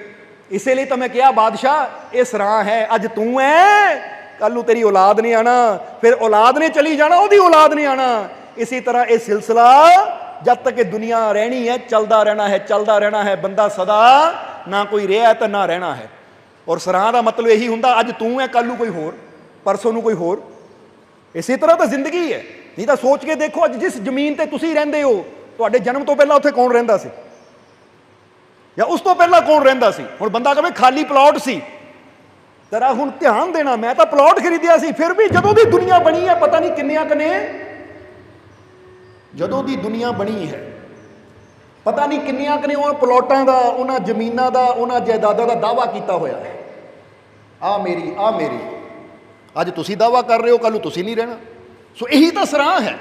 ਇਸੇ ਲਈ ਤਾਂ ਮੈਂ ਕਿਹਾ ਬਾਦਸ਼ਾਹ, ਇਹ ਸਰਾਂ ਹੈ, ਅੱਜ ਤੂੰ ਐ। ਕੱਲ ਨੂੰ ਤੇਰੀ ਔਲਾਦ ਨੇ ਆਣਾ, ਫਿਰ ਔਲਾਦ ਨੇ ਚਲੀ ਜਾਣਾ, ਉਹਦੀ ਔਲਾਦ ਨੇ ਆਣਾ। ਇਸੇ ਤਰ੍ਹਾਂ ਇਹ ਸਿਲਸਿਲਾ ਜਦ ਤੱਕ ਇਹ ਦੁਨੀਆ ਰਹਿਣੀ ਹੈ, ਚੱਲਦਾ ਰਹਿਣਾ ਹੈ, ਚੱਲਦਾ ਰਹਿਣਾ ਹੈ, ਬੰਦਾ ਸਦਾ ਨਾ ਕੋਈ ਰਿਹਾ ਤਾਂ ਨਾ ਰਹਿਣਾ ਹੈ। ਔਰ ਸਰਾਂ ਦਾ ਮਤਲਬ ਇਹੀ ਹੁੰਦਾ, ਅੱਜ ਤੂੰ ਹੈ ਕੱਲ ਨੂੰ ਕੋਈ ਹੋਰ, ਪਰਸੋਂ ਨੂੰ ਕੋਈ ਹੋਰ। ਇਸੇ ਤਰ੍ਹਾਂ ਤਾਂ ਜ਼ਿੰਦਗੀ ਹੈ। ਨਹੀਂ ਤਾਂ ਸੋਚ ਕੇ ਦੇਖੋ, ਅੱਜ ਜਿਸ ਜ਼ਮੀਨ ਤੇ ਤੁਸੀਂ ਰਹਿੰਦੇ ਹੋ, ਤੁਹਾਡੇ ਜਨਮ ਤੋਂ ਪਹਿਲਾਂ ਉੱਥੇ ਕੌਣ ਰਹਿੰਦਾ ਸੀ? ਜਾਂ ਉਸ ਤੋਂ ਪਹਿਲਾਂ ਕੌਣ ਰਹਿੰਦਾ ਸੀ? ਹੁਣ ਬੰਦਾ ਕਹੇ, ਖਾਲੀ ਪਲਾਟ ਸੀ। ਤੇਰਾ ਹੁਣ ਧਿਆਨ ਦੇਣਾ, ਮੈਂ ਤਾਂ ਪਲਾਟ ਖਰੀਦਿਆ ਸੀ, ਫਿਰ ਵੀ ਜਦੋਂ ਦੀ ਦੁਨੀਆ ਬਣੀ ਹੈ, ਪਤਾ ਨਹੀਂ ਕਿੰਨਿਆਂ ਕਨੇ ਜਦੋਂ ਦੀ ਦੁਨੀਆ ਬਣੀ ਹੈ, ਪਤਾ ਨਹੀਂ ਕਿੰਨੀਆਂ ਕਨੇ ਉਹ ਪਲੋਟਾਂ ਦਾ, ਉਹਨਾਂ ਜ਼ਮੀਨਾਂ ਦਾ, ਉਹਨਾਂ ਜਾਇਦਾਦਾਂ ਦਾ ਦਾਵਾ ਕੀਤਾ ਹੋਇਆ ਹੈ। ਆ ਮੇਰੀ ਆ ਮੇਰੀ। ਅੱਜ ਤੁਸੀਂ ਦਾਵਾ ਕਰ ਰਹੇ ਹੋ ਕੱਲ ਨੂੰ ਤੁਸੀਂ ਨਹੀਂ ਰਹਿਣਾ। ਸੋ ਇਹੀ ਤਾਂ ਸਰਾਂ ਹੈ।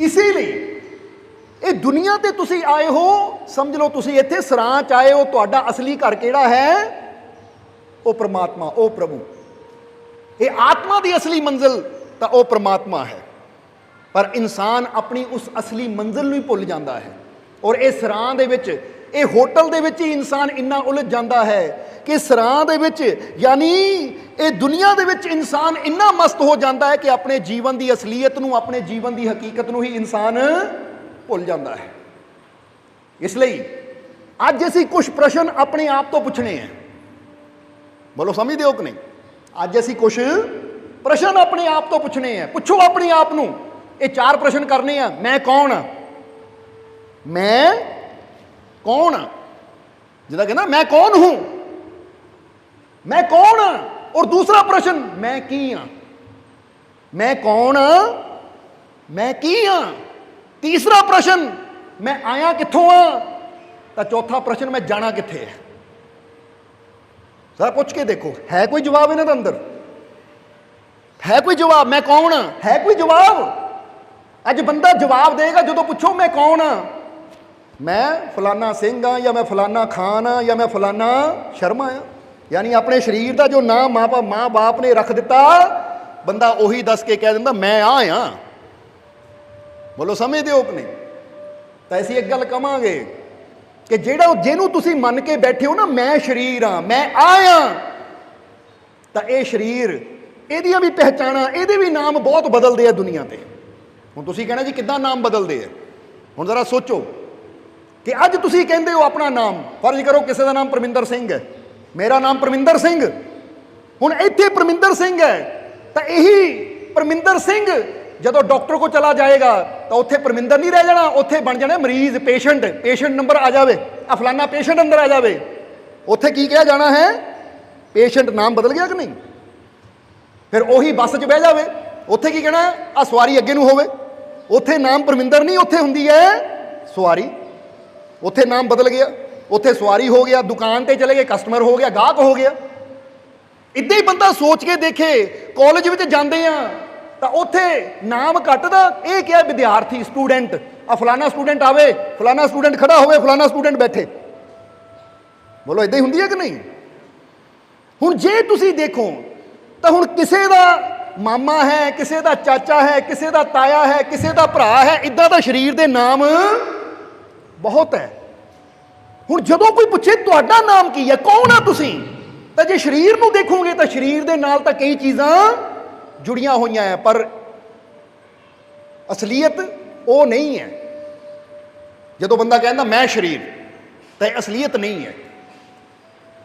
ਇਸੇ ਲਈ ਇਹ ਦੁਨੀਆ ਤੇ ਤੁਸੀਂ ਆਏ ਹੋ, ਸਮਝ ਲਓ ਤੁਸੀਂ ਇੱਥੇ ਸਰਾਂ ਚ ਆਏ ਹੋ, ਤੁਹਾਡਾ ਅਸਲੀ ਘਰ ਕਿਹੜਾ ਹੈ? ਉਹ ਪ੍ਰਮਾਤਮਾ, ਉਹ ਪ੍ਰਭੂ। ਇਹ ਆਤਮਾ ਦੀ ਅਸਲੀ ਮੰਜ਼ਿਲ ਤਾਂ ਉਹ ਪ੍ਰਮਾਤਮਾ ਹੈ। ਪਰ ਇਨਸਾਨ ਆਪਣੀ ਉਸ ਅਸਲੀ ਮੰਜ਼ਿਲ ਨੂੰ ਹੀ ਭੁੱਲ ਜਾਂਦਾ ਹੈ। ਔਰ ਇਹ ਸਰਾਂ ਦੇ ਵਿੱਚ, ਇਹ ਹੋਟਲ ਦੇ ਵਿੱਚ ਹੀ ਇਨਸਾਨ ਇੰਨਾ ਉਲਝ ਜਾਂਦਾ ਹੈ ਕਿ ਸਰਾਂ ਦੇ ਵਿੱਚ, ਯਾਨੀ ਇਹ ਦੁਨੀਆ ਦੇ ਵਿੱਚ ਇਨਸਾਨ ਇੰਨਾ ਮਸਤ ਹੋ ਜਾਂਦਾ ਹੈ ਕਿ ਆਪਣੇ ਜੀਵਨ ਦੀ ਅਸਲੀਅਤ ਨੂੰ, ਆਪਣੇ ਜੀਵਨ ਦੀ ਹਕੀਕਤ ਨੂੰ ਹੀ ਇਨਸਾਨ ਭੁੱਲ ਜਾਂਦਾ ਹੈ। ਇਸ ਲਈ ਅੱਜ ਅਸੀਂ ਕੁਝ ਪ੍ਰਸ਼ਨ ਆਪਣੇ ਆਪ ਤੋਂ ਪੁੱਛਣੇ ਹੈ। ਬੋਲੋ, ਸਮਝਦੇ ਹੋ ਕਿ ਨਹੀਂ? ਅੱਜ ਅਸੀਂ ਕੁਝ ਪ੍ਰਸ਼ਨ ਆਪਣੇ ਆਪ ਤੋਂ ਪੁੱਛਣੇ ਆ ਪੁੱਛੋ ਆਪਣੇ ਆਪ ਨੂੰ। ਇਹ ਚਾਰ ਪ੍ਰਸ਼ਨ ਕਰਨੇ ਆ। ਮੈਂ ਕੌਣ ਆ? ਮੈਂ ਕੌਣ ਆ? ਜਿਹਦਾ ਕਹਿੰਦਾ, ਮੈਂ ਕੌਣ ਹੂੰ? ਮੈਂ ਕੌਣ ਆ? ਔਰ ਦੂਸਰਾ ਪ੍ਰਸ਼ਨ, ਮੈਂ ਕੀ ਆ? ਮੈਂ ਕੌਣ ਆ? ਮੈਂ ਕੀ ਆ? ਤੀਸਰਾ ਪ੍ਰਸ਼ਨ, ਮੈਂ ਆਇਆ ਕਿੱਥੋਂ ਆ? ਤਾਂ ਚੌਥਾ ਪ੍ਰਸ਼ਨ, ਮੈਂ ਜਾਣਾ ਕਿੱਥੇ ਹੈ ਜ਼ਰਾ ਪੁੱਛ ਕੇ ਦੇਖੋ। ਹੈ ਕੋਈ ਜਵਾਬ ਇਹਨਾਂ ਦੇ ਅੰਦਰ? ਹੈ ਕੋਈ ਜਵਾਬ? ਮੈਂ ਕੌਣ ਆ? ਹੈ ਕੋਈ ਜਵਾਬ? ਅੱਜ ਬੰਦਾ ਜਵਾਬ ਦੇਗਾ ਜਦੋਂ ਪੁੱਛੋ ਮੈਂ ਕੌਣ ਆ? ਮੈਂ ਫਲਾਨਾ ਸਿੰਘ ਆ ਜਾਂ ਮੈਂ ਫਲਾਨਾ ਖਾਨ ਆ ਜਾਂ ਮੈਂ ਫਲਾਨਾ ਸ਼ਰਮਾ ਆ? ਯਾਨੀ ਆਪਣੇ ਸਰੀਰ ਦਾ ਜੋ ਨਾਮ ਮਾਪਾ ਮਾਂ ਬਾਪ ਨੇ ਰੱਖ ਦਿੱਤਾ, ਬੰਦਾ ਉਹੀ ਦੱਸ ਕੇ ਕਹਿ ਦਿੰਦਾ, ਮੈਂ ਆ ਆ। ਬੋਲੋ, ਸਮਝਦੇ ਹੋ ਕਿ ਨਹੀਂ? ਤਾਂ ਅਸੀਂ ਇੱਕ ਗੱਲ ਕਵਾਂਗੇ ਕਿ ਜਿਹੜਾ ਜਿਹਨੂੰ ਤੁਸੀਂ ਮੰਨ ਕੇ ਬੈਠੇ ਹੋ ਨਾ, ਮੈਂ ਸਰੀਰ ਆ, ਮੈਂ ਆ ਆ। ਤਾਂ ਇਹ ਸਰੀਰ, ਇਹਦੀਆਂ ਵੀ ਪਹਿਚਾਣਾ, ਇਹਦੇ ਵੀ ਨਾਮ ਬਹੁਤ ਬਦਲਦੇ ਆ ਦੁਨੀਆ ਤੇ। ਹੁਣ ਤੁਸੀਂ ਕਹਿਣਾ ਜੀ ਕਿੱਦਾਂ ਨਾਮ ਬਦਲਦੇ ਆ? ਹੁਣ ਜ਼ਰਾ ਸੋਚੋ ਕਿ ਅੱਜ ਤੁਸੀਂ ਕਹਿੰਦੇ ਹੋ ਆਪਣਾ ਨਾਮ। ਫਰਜ਼ ਕਰੋ ਕਿਸੇ ਦਾ ਨਾਮ ਪਰਮਿੰਦਰ ਸਿੰਘ ਹੈ। ਮੇਰਾ ਨਾਮ ਪਰਮਿੰਦਰ ਸਿੰਘ। ਹੁਣ ਇੱਥੇ ਪਰਮਿੰਦਰ ਸਿੰਘ ਹੈ, ਤਾਂ ਇਹੀ ਪਰਮਿੰਦਰ ਸਿੰਘ ਜਦੋਂ ਡਾਕਟਰ ਕੋ ਚਲਾ ਜਾਏਗਾ, ਤਾਂ ਉੱਥੇ ਪਰਮਿੰਦਰ ਨਹੀਂ ਰਹਿ ਜਾਣਾ, ਉੱਥੇ ਬਣ ਜਾਣਾ ਮਰੀਜ਼, ਪੇਸ਼ੈਂਟ। ਪੇਸ਼ੈਂਟ ਨੰਬਰ ਆ ਜਾਵੇ। ਆ ਫਲਾਨਾ ਪੇਸ਼ੈਂਟ ਅੰਦਰ ਆ ਜਾਵੇ। ਉੱਥੇ ਕੀ ਕਿਹਾ ਜਾਣਾ ਹੈ? ਪੇਸ਼ੈਂਟ ਨਾਮ ਬਦਲ ਗਿਆ ਕਿ ਨਹੀਂ? ਫਿਰ ਉਹੀ ਬੱਸ 'ਚ ਬਹਿ ਜਾਵੇ। ਉੱਥੇ ਕੀ ਕਹਿਣਾ? ਆ ਸਵਾਰੀ ਅੱਗੇ ਨੂੰ ਹੋਵੇ। ਉੱਥੇ ਨਾਮ ਪਰਮਿੰਦਰ ਨਹੀਂ ਉੱਥੇ ਹੁੰਦੀ ਹੈ ਸਵਾਰੀ। ਉੱਥੇ ਨਾਮ ਬਦਲ ਗਿਆ। ਉੱਥੇ ਸਵਾਰੀ ਹੋ ਗਿਆ, ਦੁਕਾਨ ਤੇ ਚਲੇ ਗਏ ਕਸਟਮਰ ਹੋ ਗਿਆ, ਗਾਹਕ ਹੋ ਗਿਆ। ਇੱਦਾਂ ਹੀ ਬੰਦਾ ਸੋਚ ਕੇ ਦੇਖੇ ਕਾਲਜ ਵਿੱਚ ਜਾਂਦੇ ਆ, ਤਾਂ ਉੱਥੇ ਨਾਮ ਘੱਟਦਾ ਇਹ ਕਿਹਾ ਵਿਦਿਆਰਥੀ ਸਟੂਡੈਂਟ ਆ ਫਲਾਣਾ ਸਟੂਡੈਂਟ ਆਵੇ ਫਲਾਣਾ ਸਟੂਡੈਂਟ ਖੜਾ ਹੋਵੇ ਫਲਾਣਾ ਸਟੂਡੈਂਟ ਬੈਠੇ। ਬੋਲੋ, ਇਦਾਂ ਹੀ ਹੁੰਦੀ ਹੈ ਕਿ ਨਹੀਂ? ਹੁਣ ਜੇ ਤੁਸੀਂ ਦੇਖੋ, ਤਾਂ ਹੁਣ ਕਿਸੇ ਦਾ ਮਾਮਾ ਹੈ, ਕਿਸੇ ਦਾ ਚਾਚਾ ਹੈ, ਕਿਸੇ ਦਾ ਤਾਇਆ ਹੈ, ਕਿਸੇ ਦਾ ਭਰਾ ਹੈ, ਇਦਾਂ ਦਾ ਸਰੀਰ ਦੇ ਨਾਮ ਬਹੁਤ ਹੈ। ਹੁਣ ਜਦੋਂ ਕੋਈ ਪੁੱਛੇ, ਤੁਹਾਡਾ ਨਾਮ ਕੀ ਹੈ? ਕੌਣ ਆ ਤੁਸੀਂ? ਤਾਂ ਜੇ ਸਰੀਰ ਨੂੰ ਦੇਖੋਗੇ, ਤਾਂ ਸਰੀਰ ਦੇ ਨਾਲ ਤਾਂ ਕਈ ਚੀਜ਼ਾਂ ਜੁੜੀਆਂ ਹੋਈਆਂ ਹੈ, ਪਰ ਅਸਲੀਅਤ ਉਹ ਨਹੀਂ ਹੈ। ਜਦੋਂ ਬੰਦਾ ਕਹਿੰਦਾ, ਮੈਂ ਸਰੀਰ, ਤਾਂ ਇਹ ਅਸਲੀਅਤ ਨਹੀਂ ਹੈ।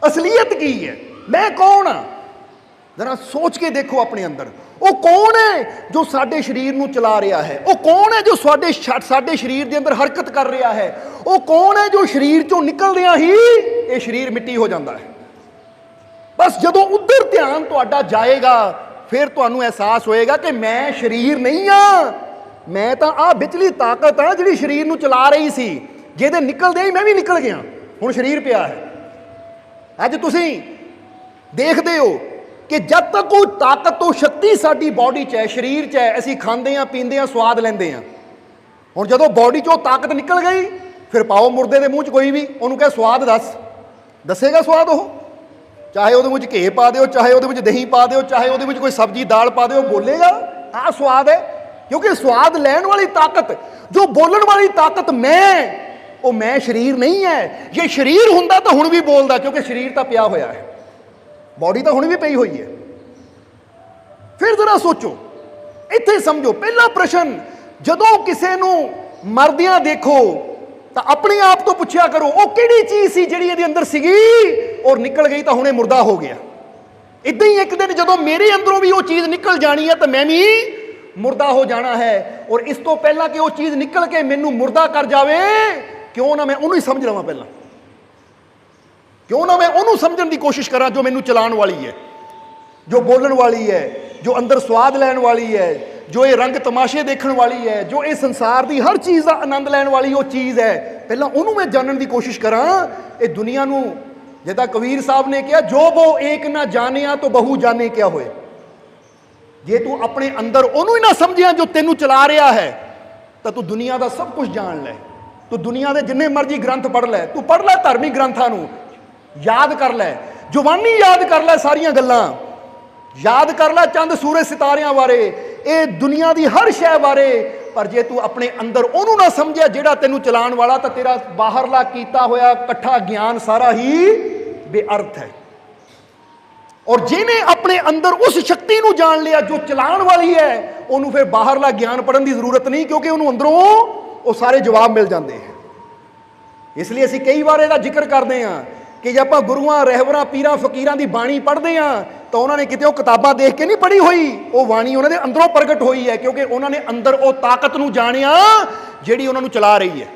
ਅਸਲੀਅਤ ਕੀ ਹੈ? ਮੈਂ ਕੌਣ ਆ? ਜ਼ਰਾ ਸੋਚ ਕੇ ਦੇਖੋ ਆਪਣੇ ਅੰਦਰ। ਉਹ ਕੌਣ ਹੈ ਜੋ ਸਾਡੇ ਸਰੀਰ ਨੂੰ ਚਲਾ ਰਿਹਾ ਹੈ? ਉਹ ਕੌਣ ਹੈ ਜੋ ਸਾਡੇ ਸਾਡੇ ਸਰੀਰ ਦੇ ਅੰਦਰ ਹਰਕਤ ਕਰ ਰਿਹਾ ਹੈ? ਉਹ ਕੌਣ ਹੈ ਜੋ ਸਰੀਰ ਚੋਂ ਨਿਕਲਦਿਆਂ ਹੀ ਇਹ ਸਰੀਰ ਮਿੱਟੀ ਹੋ ਜਾਂਦਾ ਹੈ? ਬਸ ਜਦੋਂ ਉਧਰ ਧਿਆਨ ਤੁਹਾਡਾ ਜਾਏਗਾ, ਫਿਰ ਤੁਹਾਨੂੰ ਅਹਿਸਾਸ ਹੋਏਗਾ ਕਿ ਮੈਂ ਸਰੀਰ ਨਹੀਂ ਆ। ਮੈਂ ਤਾਂ ਆ ਵਿਚਲੀ ਤਾਕਤ ਆ ਜਿਹੜੀ ਸਰੀਰ ਨੂੰ ਚਲਾ ਰਹੀ ਸੀ। ਜਿਹਦੇ ਨਿਕਲਦੇ ਹੀ ਮੈਂ ਵੀ ਨਿਕਲ ਗਿਆ। ਹੁਣ ਸਰੀਰ ਪਿਆ ਹੈ। ਅੱਜ ਤੁਸੀਂ ਦੇਖਦੇ ਹੋ ਕਿ ਜਦ ਤੱਕ ਉਹ ਤਾਕਤ ਤੋਂ ਸ਼ਕਤੀ ਸਾਡੀ ਬਾਡੀ 'ਚ ਹੈ, ਸਰੀਰ 'ਚ ਹੈ, ਅਸੀਂ ਖਾਂਦੇ ਆ ਪੀਂਦੇ ਆ ਸਵਾਦ ਲੈਂਦੇ ਆ ਹੁਣ ਜਦੋਂ ਬਾਡੀ 'ਚੋਂ ਤਾਕਤ ਨਿਕਲ ਗਈ, ਫਿਰ ਪਾਓ ਮੁਰਦੇ ਦੇ ਮੂੰਹ 'ਚ ਕੋਈ ਵੀ, ਉਹਨੂੰ ਕਹੇ ਸਵਾਦ ਦੱਸ। ਦੱਸੇਗਾ ਸਵਾਦ ਉਹ? ਚਾਹੇ ਉਹਦੇ ਵਿੱਚ ਘੇ ਪਾ ਦਿਓ, ਚਾਹੇ ਉਹਦੇ ਵਿੱਚ ਦਹੀਂ ਪਾ ਦਿਓ, ਚਾਹੇ ਉਹਦੇ ਵਿੱਚ ਕੋਈ ਸਬਜ਼ੀ, ਦਾਲ ਪਾ ਦਿਓ, ਬੋਲੇਗਾ, ਆਹ ਸਵਾਦ ਹੈ। ਕਿਉਂਕਿ ਸਵਾਦ ਲੈਣ ਵਾਲੀ ਤਾਕਤ, ਜੋ ਬੋਲਣ ਵਾਲੀ ਤਾਕਤ ਮੈਂ, ਉਹ ਮੈਂ ਸਰੀਰ ਨਹੀਂ ਹੈ। ਜੇ ਸਰੀਰ ਹੁੰਦਾ ਤਾਂ ਹੁਣ ਵੀ ਬੋਲਦਾ, ਕਿਉਂਕਿ ਸਰੀਰ ਤਾਂ ਪਿਆ ਹੋਇਆ ਹੈ। ਬਾਡੀ ਤਾਂ ਹੁਣ ਵੀ ਪਈ ਹੋਈ ਹੈ। ਫਿਰ ਜ਼ਰਾ ਸੋਚੋ, ਇੱਥੇ ਸਮਝੋ, ਪਹਿਲਾ ਪ੍ਰਸ਼ਨ, ਜਦੋਂ ਕਿਸੇ ਨੂੰ ਮਰਦਿਆਂ ਦੇਖੋ, ਤਾਂ ਆਪਣੇ ਆਪ ਤੋਂ ਪੁੱਛਿਆ ਕਰੋ, ਉਹ ਕਿਹੜੀ ਚੀਜ਼ ਸੀ ਜਿਹੜੀ ਇਹਦੇ ਅੰਦਰ ਸੀਗੀ? ਔਰ ਨਿਕਲ ਗਈ ਤਾਂ ਹੁਣੇ ਮੁਰਦਾ ਹੋ ਗਿਆ। ਇਦਾਂ ਹੀ ਇੱਕ ਦਿਨ ਜਦੋਂ ਮੇਰੇ ਅੰਦਰੋਂ ਵੀ ਉਹ ਚੀਜ਼ ਨਿਕਲ ਜਾਣੀ ਹੈ, ਤਾਂ ਮੈਂ ਵੀ ਮੁਰਦਾ ਹੋ ਜਾਣਾ ਹੈ। ਔਰ ਇਸ ਤੋਂ ਪਹਿਲਾਂ ਕਿ ਉਹ ਚੀਜ਼ ਨਿਕਲ ਕੇ ਮੈਨੂੰ ਮੁਰਦਾ ਕਰ ਜਾਵੇ, ਕਿਉਂ ਨਾ ਮੈਂ ਉਹਨੂੰ ਹੀ ਸਮਝ ਲਵਾਂ ਪਹਿਲਾਂ। ਕਿਉਂ ਨਾ ਮੈਂ ਉਹਨੂੰ ਸਮਝਣ ਦੀ ਕੋਸ਼ਿਸ਼ ਕਰਾਂ ਜੋ ਮੈਨੂੰ ਚਲਾਉਣ ਵਾਲੀ ਹੈ, ਜੋ ਬੋਲਣ ਵਾਲੀ ਹੈ, ਜੋ ਅੰਦਰ ਸਵਾਦ ਲੈਣ ਵਾਲੀ ਹੈ, ਜੋ ਇਹ ਰੰਗ ਤਮਾਸ਼ੇ ਦੇਖਣ ਵਾਲੀ ਹੈ, ਜੋ ਇਹ ਸੰਸਾਰ ਦੀ ਹਰ ਚੀਜ਼ ਦਾ ਆਨੰਦ ਲੈਣ ਵਾਲੀ ਉਹ ਚੀਜ਼ ਹੈ। ਪਹਿਲਾਂ ਉਹਨੂੰ ਮੈਂ ਜਾਣਨ ਦੀ ਕੋਸ਼ਿਸ਼ ਕਰਾਂ, ਇਹ ਦੁਨੀਆ ਨੂੰ, ਜਿੱਦਾਂ ਕਬੀਰ ਸਾਹਿਬ ਨੇ ਕਿਹਾ, ਜੋ ਬੋ ਏਕ ਨਾ ਜਾਣਿਆ ਤੋ ਬਹੁ ਜਾਣੇ ਕਿਆ ਹੋਏ। ਜੇ ਤੂੰ ਆਪਣੇ ਅੰਦਰ ਉਹਨੂੰ ਹੀ ਨਾ ਸਮਝਿਆ ਜੋ ਤੈਨੂੰ ਚਲਾ ਰਿਹਾ ਹੈ, ਤਾਂ ਤੂੰ ਦੁਨੀਆ ਦਾ ਸਭ ਕੁਝ ਜਾਣ ਲੈ। ਤੂੰ ਦੁਨੀਆ ਦੇ ਜਿੰਨੇ ਮਰਜ਼ੀ ਗ੍ਰੰਥ ਪੜ੍ਹ ਲੈ, ਤੂੰ ਪੜ੍ਹ ਲੈ ਧਾਰਮਿਕ ਗ੍ਰੰਥਾਂ ਨੂੰ ਯਾਦ ਕਰ ਲੈ। ਜਵਾਨੀ ਯਾਦ ਕਰ ਲੈ ਸਾਰੀਆਂ ਗੱਲਾਂ। ਯਾਦ ਕਰ ਲੈ ਚੰਦ ਸੂਰਜ ਸਿਤਾਰਿਆਂ ਬਾਰੇ, ਇਹ ਦੁਨੀਆ ਦੀ ਹਰ ਸ਼ੈ ਬਾਰੇ। ਪਰ ਜੇ ਤੂੰ ਆਪਣੇ ਅੰਦਰ ਉਹਨੂੰ ਨਾ ਸਮਝਿਆ ਜਿਹੜਾ ਤੈਨੂੰ ਚਲਾਉਣ ਵਾਲਾ, ਤਾਂ ਤੇਰਾ ਬਾਹਰਲਾ ਕੀਤਾ ਹੋਇਆ ਇਕੱਠਾ ਗਿਆਨ ਸਾਰਾ ਹੀ ਬੇਅਰਥ ਹੈ। ਔਰ ਜਿਹਨੇ ਆਪਣੇ ਅੰਦਰ ਉਸ ਸ਼ਕਤੀ ਨੂੰ ਜਾਣ ਲਿਆ ਜੋ ਚਲਾਉਣ ਵਾਲੀ ਹੈ, ਉਹਨੂੰ ਫਿਰ ਬਾਹਰਲਾ ਗਿਆਨ ਪੜਨ ਦੀ ਜ਼ਰੂਰਤ ਨਹੀਂ, ਕਿਉਂਕਿ ਉਹਨੂੰ ਅੰਦਰੋਂ ਉਹ ਸਾਰੇ ਜਵਾਬ ਮਿਲ ਜਾਂਦੇ ਹੈ। ਇਸ ਲਈ ਅਸੀਂ ਕਈ ਵਾਰ ਇਹਦਾ ਜ਼ਿਕਰ ਕਰਦੇ ਹਾਂ। ਕਿ ਜੇ ਆਪਾਂ ਗੁਰੂਆਂ ਰਹਿਬਰਾਂ ਪੀਰਾਂ, ਫਕੀਰਾਂ ਦੀ ਬਾਣੀ ਪੜ੍ਹਦੇ ਹਾਂ, ਤਾਂ ਉਹਨਾਂ ਨੇ ਕਿਤੇ ਉਹ ਕਿਤਾਬਾਂ ਦੇਖ ਕੇ ਨਹੀਂ ਪੜ੍ਹੀ ਹੋਈ। ਉਹ ਬਾਣੀ ਉਹਨਾਂ ਦੇ ਅੰਦਰੋਂ ਪ੍ਰਗਟ ਹੋਈ ਹੈ, ਕਿਉਂਕਿ ਉਹਨਾਂ ਨੇ ਅੰਦਰ ਉਹ ਤਾਕਤ ਨੂੰ ਜਾਣਿਆ, ਜਿਹੜੀ ਉਹਨਾਂ ਨੂੰ ਚਲਾ ਰਹੀ ਹੈ।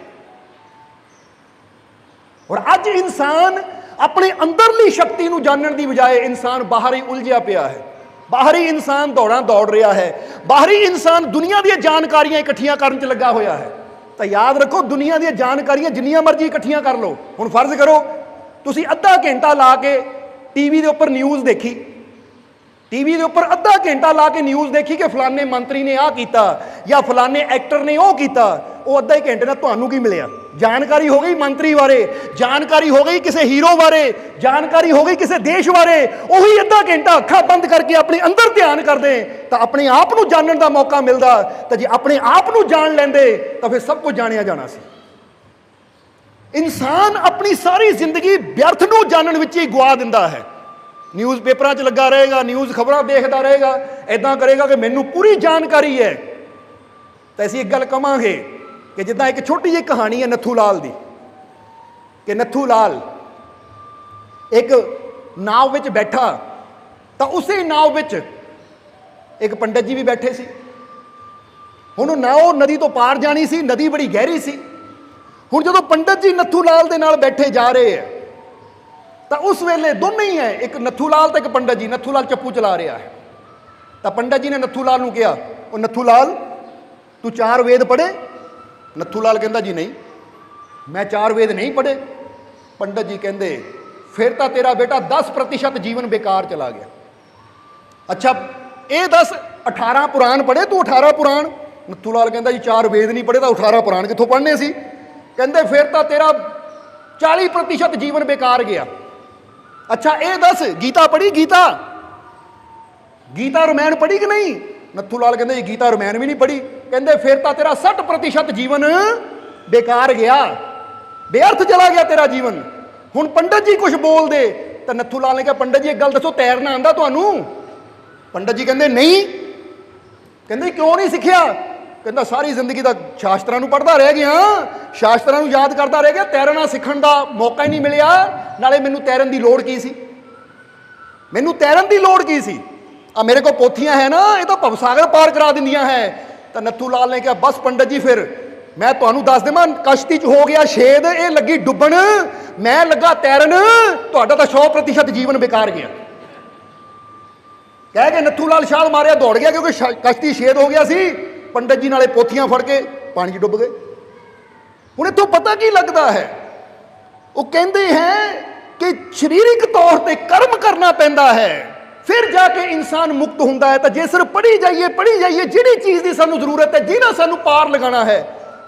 ਔਰ ਅੱਜ ਇਨਸਾਨ ਆਪਣੇ ਅੰਦਰਲੀ ਸ਼ਕਤੀ ਨੂੰ ਜਾਣਨ ਦੀ ਬਜਾਏ ਇਨਸਾਨ ਬਾਹਰ ਹੀ ਉਲਝਿਆ ਪਿਆ ਹੈ। ਬਾਹਰੀ ਇਨਸਾਨ ਦੌੜਾਂ ਦੌੜ ਰਿਹਾ ਹੈ। ਬਾਹਰੀ ਇਨਸਾਨ ਦੁਨੀਆ ਦੀਆਂ ਜਾਣਕਾਰੀਆਂ ਇਕੱਠੀਆਂ ਕਰਨ 'ਚ ਲੱਗਾ ਹੋਇਆ ਹੈ। ਤਾਂ ਯਾਦ ਰੱਖੋ, ਦੁਨੀਆ ਦੀਆਂ ਜਾਣਕਾਰੀਆਂ ਜਿੰਨੀਆਂ ਮਰਜ਼ੀ ਇਕੱਠੀਆਂ ਕਰ ਲਓ। ਹੁਣ ਫਰਜ਼ ਕਰੋ ਤੁਸੀਂ ਅੱਧਾ ਘੰਟਾ ਲਾ ਕੇ ਟੀਵੀ ਦੇ ਉੱਪਰ ਨਿਊਜ਼ ਦੇਖੀ। ਟੀਵੀ ਦੇ ਉੱਪਰ ਅੱਧਾ ਘੰਟਾ ਲਾ ਕੇ ਨਿਊਜ਼ ਦੇਖੀ ਕਿ ਫਲਾਣੇ ਮੰਤਰੀ ਨੇ ਆਹ ਕੀਤਾ ਜਾਂ ਫਲਾਣੇ ਐਕਟਰ ਨੇ ਉਹ ਕੀਤਾ, ਉਹ ਅੱਧਾ ਹੀ ਘੰਟੇ ਨਾਲ ਤੁਹਾਨੂੰ ਕੀ ਮਿਲਿਆ? ਜਾਣਕਾਰੀ ਹੋ ਗਈ ਮੰਤਰੀ ਬਾਰੇ, ਜਾਣਕਾਰੀ ਹੋ ਗਈ ਕਿਸੇ ਹੀਰੋ ਬਾਰੇ, ਜਾਣਕਾਰੀ ਹੋ ਗਈ ਕਿਸੇ ਦੇਸ਼ ਬਾਰੇ, ਉਹੀ ਅੱਧਾ ਘੰਟਾ ਅੱਖਾਂ ਬੰਦ ਕਰਕੇ ਆਪਣੇ ਅੰਦਰ ਧਿਆਨ ਕਰਦੇ, ਤਾਂ ਆਪਣੇ ਆਪ ਨੂੰ ਜਾਣਨ ਦਾ ਮੌਕਾ ਮਿਲਦਾ, ਤਾਂ ਜੇ ਆਪਣੇ ਆਪ ਨੂੰ ਜਾਣ ਲੈਂਦੇ, ਤਾਂ ਫਿਰ ਸਭ ਕੁਝ ਜਾਣਿਆ ਜਾਣਾ ਸੀ। ਇਨਸਾਨ ਆਪਣੀ ਸਾਰੀ ਜ਼ਿੰਦਗੀ ਵਿਅਰਥ ਨੂੰ ਜਾਣਨ ਵਿੱਚ ਹੀ ਗਵਾ ਦਿੰਦਾ ਹੈ। ਨਿਊਜ਼ ਪੇਪਰਾਂ 'ਚ ਲੱਗਾ ਰਹੇਗਾ, ਨਿਊਜ਼ ਖਬਰਾਂ ਦੇਖਦਾ ਰਹੇਗਾ ਐਦਾਂ ਕਰੇਗਾ ਕਿ ਮੈਨੂੰ ਪੂਰੀ ਜਾਣਕਾਰੀ ਹੈ। ਤਾਂ ਅਸੀਂ ਇੱਕ ਗੱਲ ਕਵਾਂਗੇ ਕਿ ਜਿੱਦਾਂ ਇੱਕ ਛੋਟੀ ਜਿਹੀ ਕਹਾਣੀ ਹੈ ਨੱਥੂ ਲਾਲ ਦੀ, ਕਿ ਨੱਥੂ ਲਾਲ ਇੱਕ ਨਾਵ ਵਿੱਚ ਬੈਠਾ, ਤਾਂ ਉਸੇ ਨਾਵ ਵਿੱਚ ਇੱਕ ਪੰਡਤ ਜੀ ਵੀ ਬੈਠੇ ਸੀ। ਹੁਣ ਉਹ ਨਾਵ ਨਦੀ ਤੋਂ ਪਾਰ ਜਾਣੀ ਸੀ, ਨਦੀ ਬੜੀ ਗਹਿਰੀ ਸੀ। ਹੁਣ ਜਦੋਂ ਪੰਡਤ ਜੀ ਨੱਥੂ ਲਾਲ ਦੇ ਨਾਲ ਬੈਠੇ ਜਾ ਰਹੇ ਹੈ, ਤਾਂ ਉਸ ਵੇਲੇ ਦੋਨੇ ਹੀ ਹੈ, ਇੱਕ ਨੱਥੂ ਲਾਲ ਤੇ ਇੱਕ ਪੰਡਤ ਜੀ ਨੱਥੂ ਲਾਲ ਚੱਪੂ ਚਲਾ ਰਿਹਾ ਹੈ। ਤਾਂ ਪੰਡਤ ਜੀ ਨੇ ਨੱਥੂ ਲਾਲ ਨੂੰ ਕਿਹਾ, ਉਹ ਨੱਥੂ ਲਾਲ ਤੂੰ ਚਾਰ ਵੇਦ ਪੜ੍ਹੇ? ਨੱਥੂ ਲਾਲ ਕਹਿੰਦਾ, ਜੀ ਨਹੀਂ, ਮੈਂ ਚਾਰ ਵੇਦ ਨਹੀਂ ਪੜ੍ਹੇ। ਪੰਡਤ ਜੀ ਕਹਿੰਦੇ, ਫਿਰ ਤਾਂ ਤੇਰਾ ਬੇਟਾ 10% ਜੀਵਨ ਬੇਕਾਰ ਚਲਾ ਗਿਆ। ਅੱਛਾ, ਇਹ ਦੱਸ 18 ਪੁਰਾਣ ਪੜ੍ਹੇ ਤੂੰ 18 ਪੁਰਾਣ? ਨੱਥੂ ਲਾਲ ਕਹਿੰਦਾ, ਜੀ ਚਾਰ ਵੇਦ ਨਹੀਂ ਪੜ੍ਹੇ ਤਾਂ 18 ਪੁਰਾਣ ਕਿੱਥੋਂ ਪੜ੍ਹਨੇ ਸੀ? ਕਹਿੰਦੇ ਫਿਰ ਤਾਂ ਤੇਰਾ 40% ਜੀਵਨ ਬੇਕਾਰ ਗਿਆ। ਅੱਛਾ, ਇਹ ਦੱਸ, ਗੀਤਾ ਪੜ੍ਹੀ? ਗੀਤਾ? ਗੀਤਾ ਰਮਾਇਣ ਪੜ੍ਹੀ ਕਿ ਨਹੀਂ? ਨੱਥੂ ਲਾਲ ਕਹਿੰਦੇ ਜੀ ਗੀਤਾ ਰਮਾਇਣ ਵੀ ਨਹੀਂ ਪੜ੍ਹੀ। ਕਹਿੰਦੇ ਫਿਰ ਤਾਂ ਤੇਰਾ 60% ਜੀਵਨ ਬੇਕਾਰ ਗਿਆ। ਬੇਅਰਥ ਚਲਾ ਗਿਆ ਤੇਰਾ ਜੀਵਨ। ਹੁਣ ਪੰਡਤ ਜੀ ਕੁਝ ਬੋਲਦੇ, ਤਾਂ ਨੱਥੂ ਲਾਲ ਨੇ ਕਿਹਾ, ਪੰਡਤ ਜੀ, ਇੱਕ ਗੱਲ ਦੱਸੋ, ਤੈਰਨਾ ਆਂਦਾ ਤੁਹਾਨੂੰ? ਪੰਡਤ ਜੀ ਕਹਿੰਦੇ, ਨਹੀਂ। ਕਹਿੰਦੇ, ਕਿਉਂ ਨਹੀਂ ਸਿੱਖਿਆ? ਕਹਿੰਦਾ, ਸਾਰੀ ਜ਼ਿੰਦਗੀ ਦਾ ਸ਼ਾਸਤਰਾਂ ਨੂੰ ਪੜ੍ਹਦਾ ਰਹਿ ਗਿਆ। ਸ਼ਾਸਤਰਾਂ ਨੂੰ ਯਾਦ ਕਰਦਾ ਰਹਿ ਗਿਆ। ਤੈਰਨਾ ਸਿੱਖਣ ਦਾ ਮੌਕਾ ਹੀ ਨਹੀਂ ਮਿਲਿਆ। ਨਾਲੇ ਮੈਨੂੰ ਤੈਰਨ ਦੀ ਲੋੜ ਕੀ ਸੀ? ਮੈਨੂੰ ਤੈਰਨ ਦੀ ਲੋੜ ਕੀ ਸੀ? ਆ ਮੇਰੇ ਕੋਲ ਪੋਥੀਆਂ ਹੈ ਨਾ, ਇਹ ਤਾਂ ਭਵਸਾਗਰ ਪਾਰ ਕਰਾ ਦਿੰਦੀਆਂ ਹੈ। ਤਾਂ ਨੱਥੂ ਲਾਲ ਨੇ ਕਿਹਾ, ਬਸ ਪੰਡਤ ਜੀ ਫਿਰ, ਮੈਂ ਤੁਹਾਨੂੰ ਦੱਸ ਦੇਵਾਂ, ਕਸ਼ਤੀ 'ਚ ਹੋ ਗਿਆ ਛੇਦ, ਇਹ ਲੱਗੀ ਡੁੱਬਣ, ਮੈਂ ਲੱਗਾ ਤੈਰਨ, ਤੁਹਾਡਾ ਤਾਂ 100% ਜੀਵਨ ਬੇਕਾਰ ਗਿਆ। ਕਹਿ ਕੇ ਨੱਥੂ ਲਾਲ ਛਾਲ ਮਾਰਿਆ, ਦੌੜ ਗਿਆ, ਕਿਉਂਕਿ ਕਸ਼ਤੀ ਛੇਦ ਹੋ ਗਿਆ ਸੀ। ਪੰਡਤ ਜੀ ਨਾਲੇ ਪੋਥੀਆਂ ਫੜ ਕੇ ਪਾਣੀ 'ਚ ਡੁੱਬ ਗਏ। ਹੁਣ ਇੱਥੋਂ ਪਤਾ ਕੀ ਲੱਗਦਾ ਹੈ? ਉਹ ਕਹਿੰਦੇ ਹੈ ਕਿ ਸਰੀਰਕ ਤੌਰ ਤੇ ਕਰਮ ਕਰਨਾ ਪੈਂਦਾ ਹੈ। ਫਿਰ ਜਾ ਕੇ ਇਨਸਾਨ ਮੁਕਤ ਹੁੰਦਾ ਹੈ ਤਾਂ ਜੇ ਸਿਰ ਪੜੀ ਜਾਈਏ ਪੜੀ ਜਾਈਏ, ਜਿਹੜੀ ਚੀਜ਼ ਦੀ ਸਾਨੂੰ ਜ਼ਰੂਰਤ ਹੈ, ਜਿਹਨਾਂ ਸਾਨੂੰ ਪਾਰ ਲਗਾਉਣਾ ਹੈ।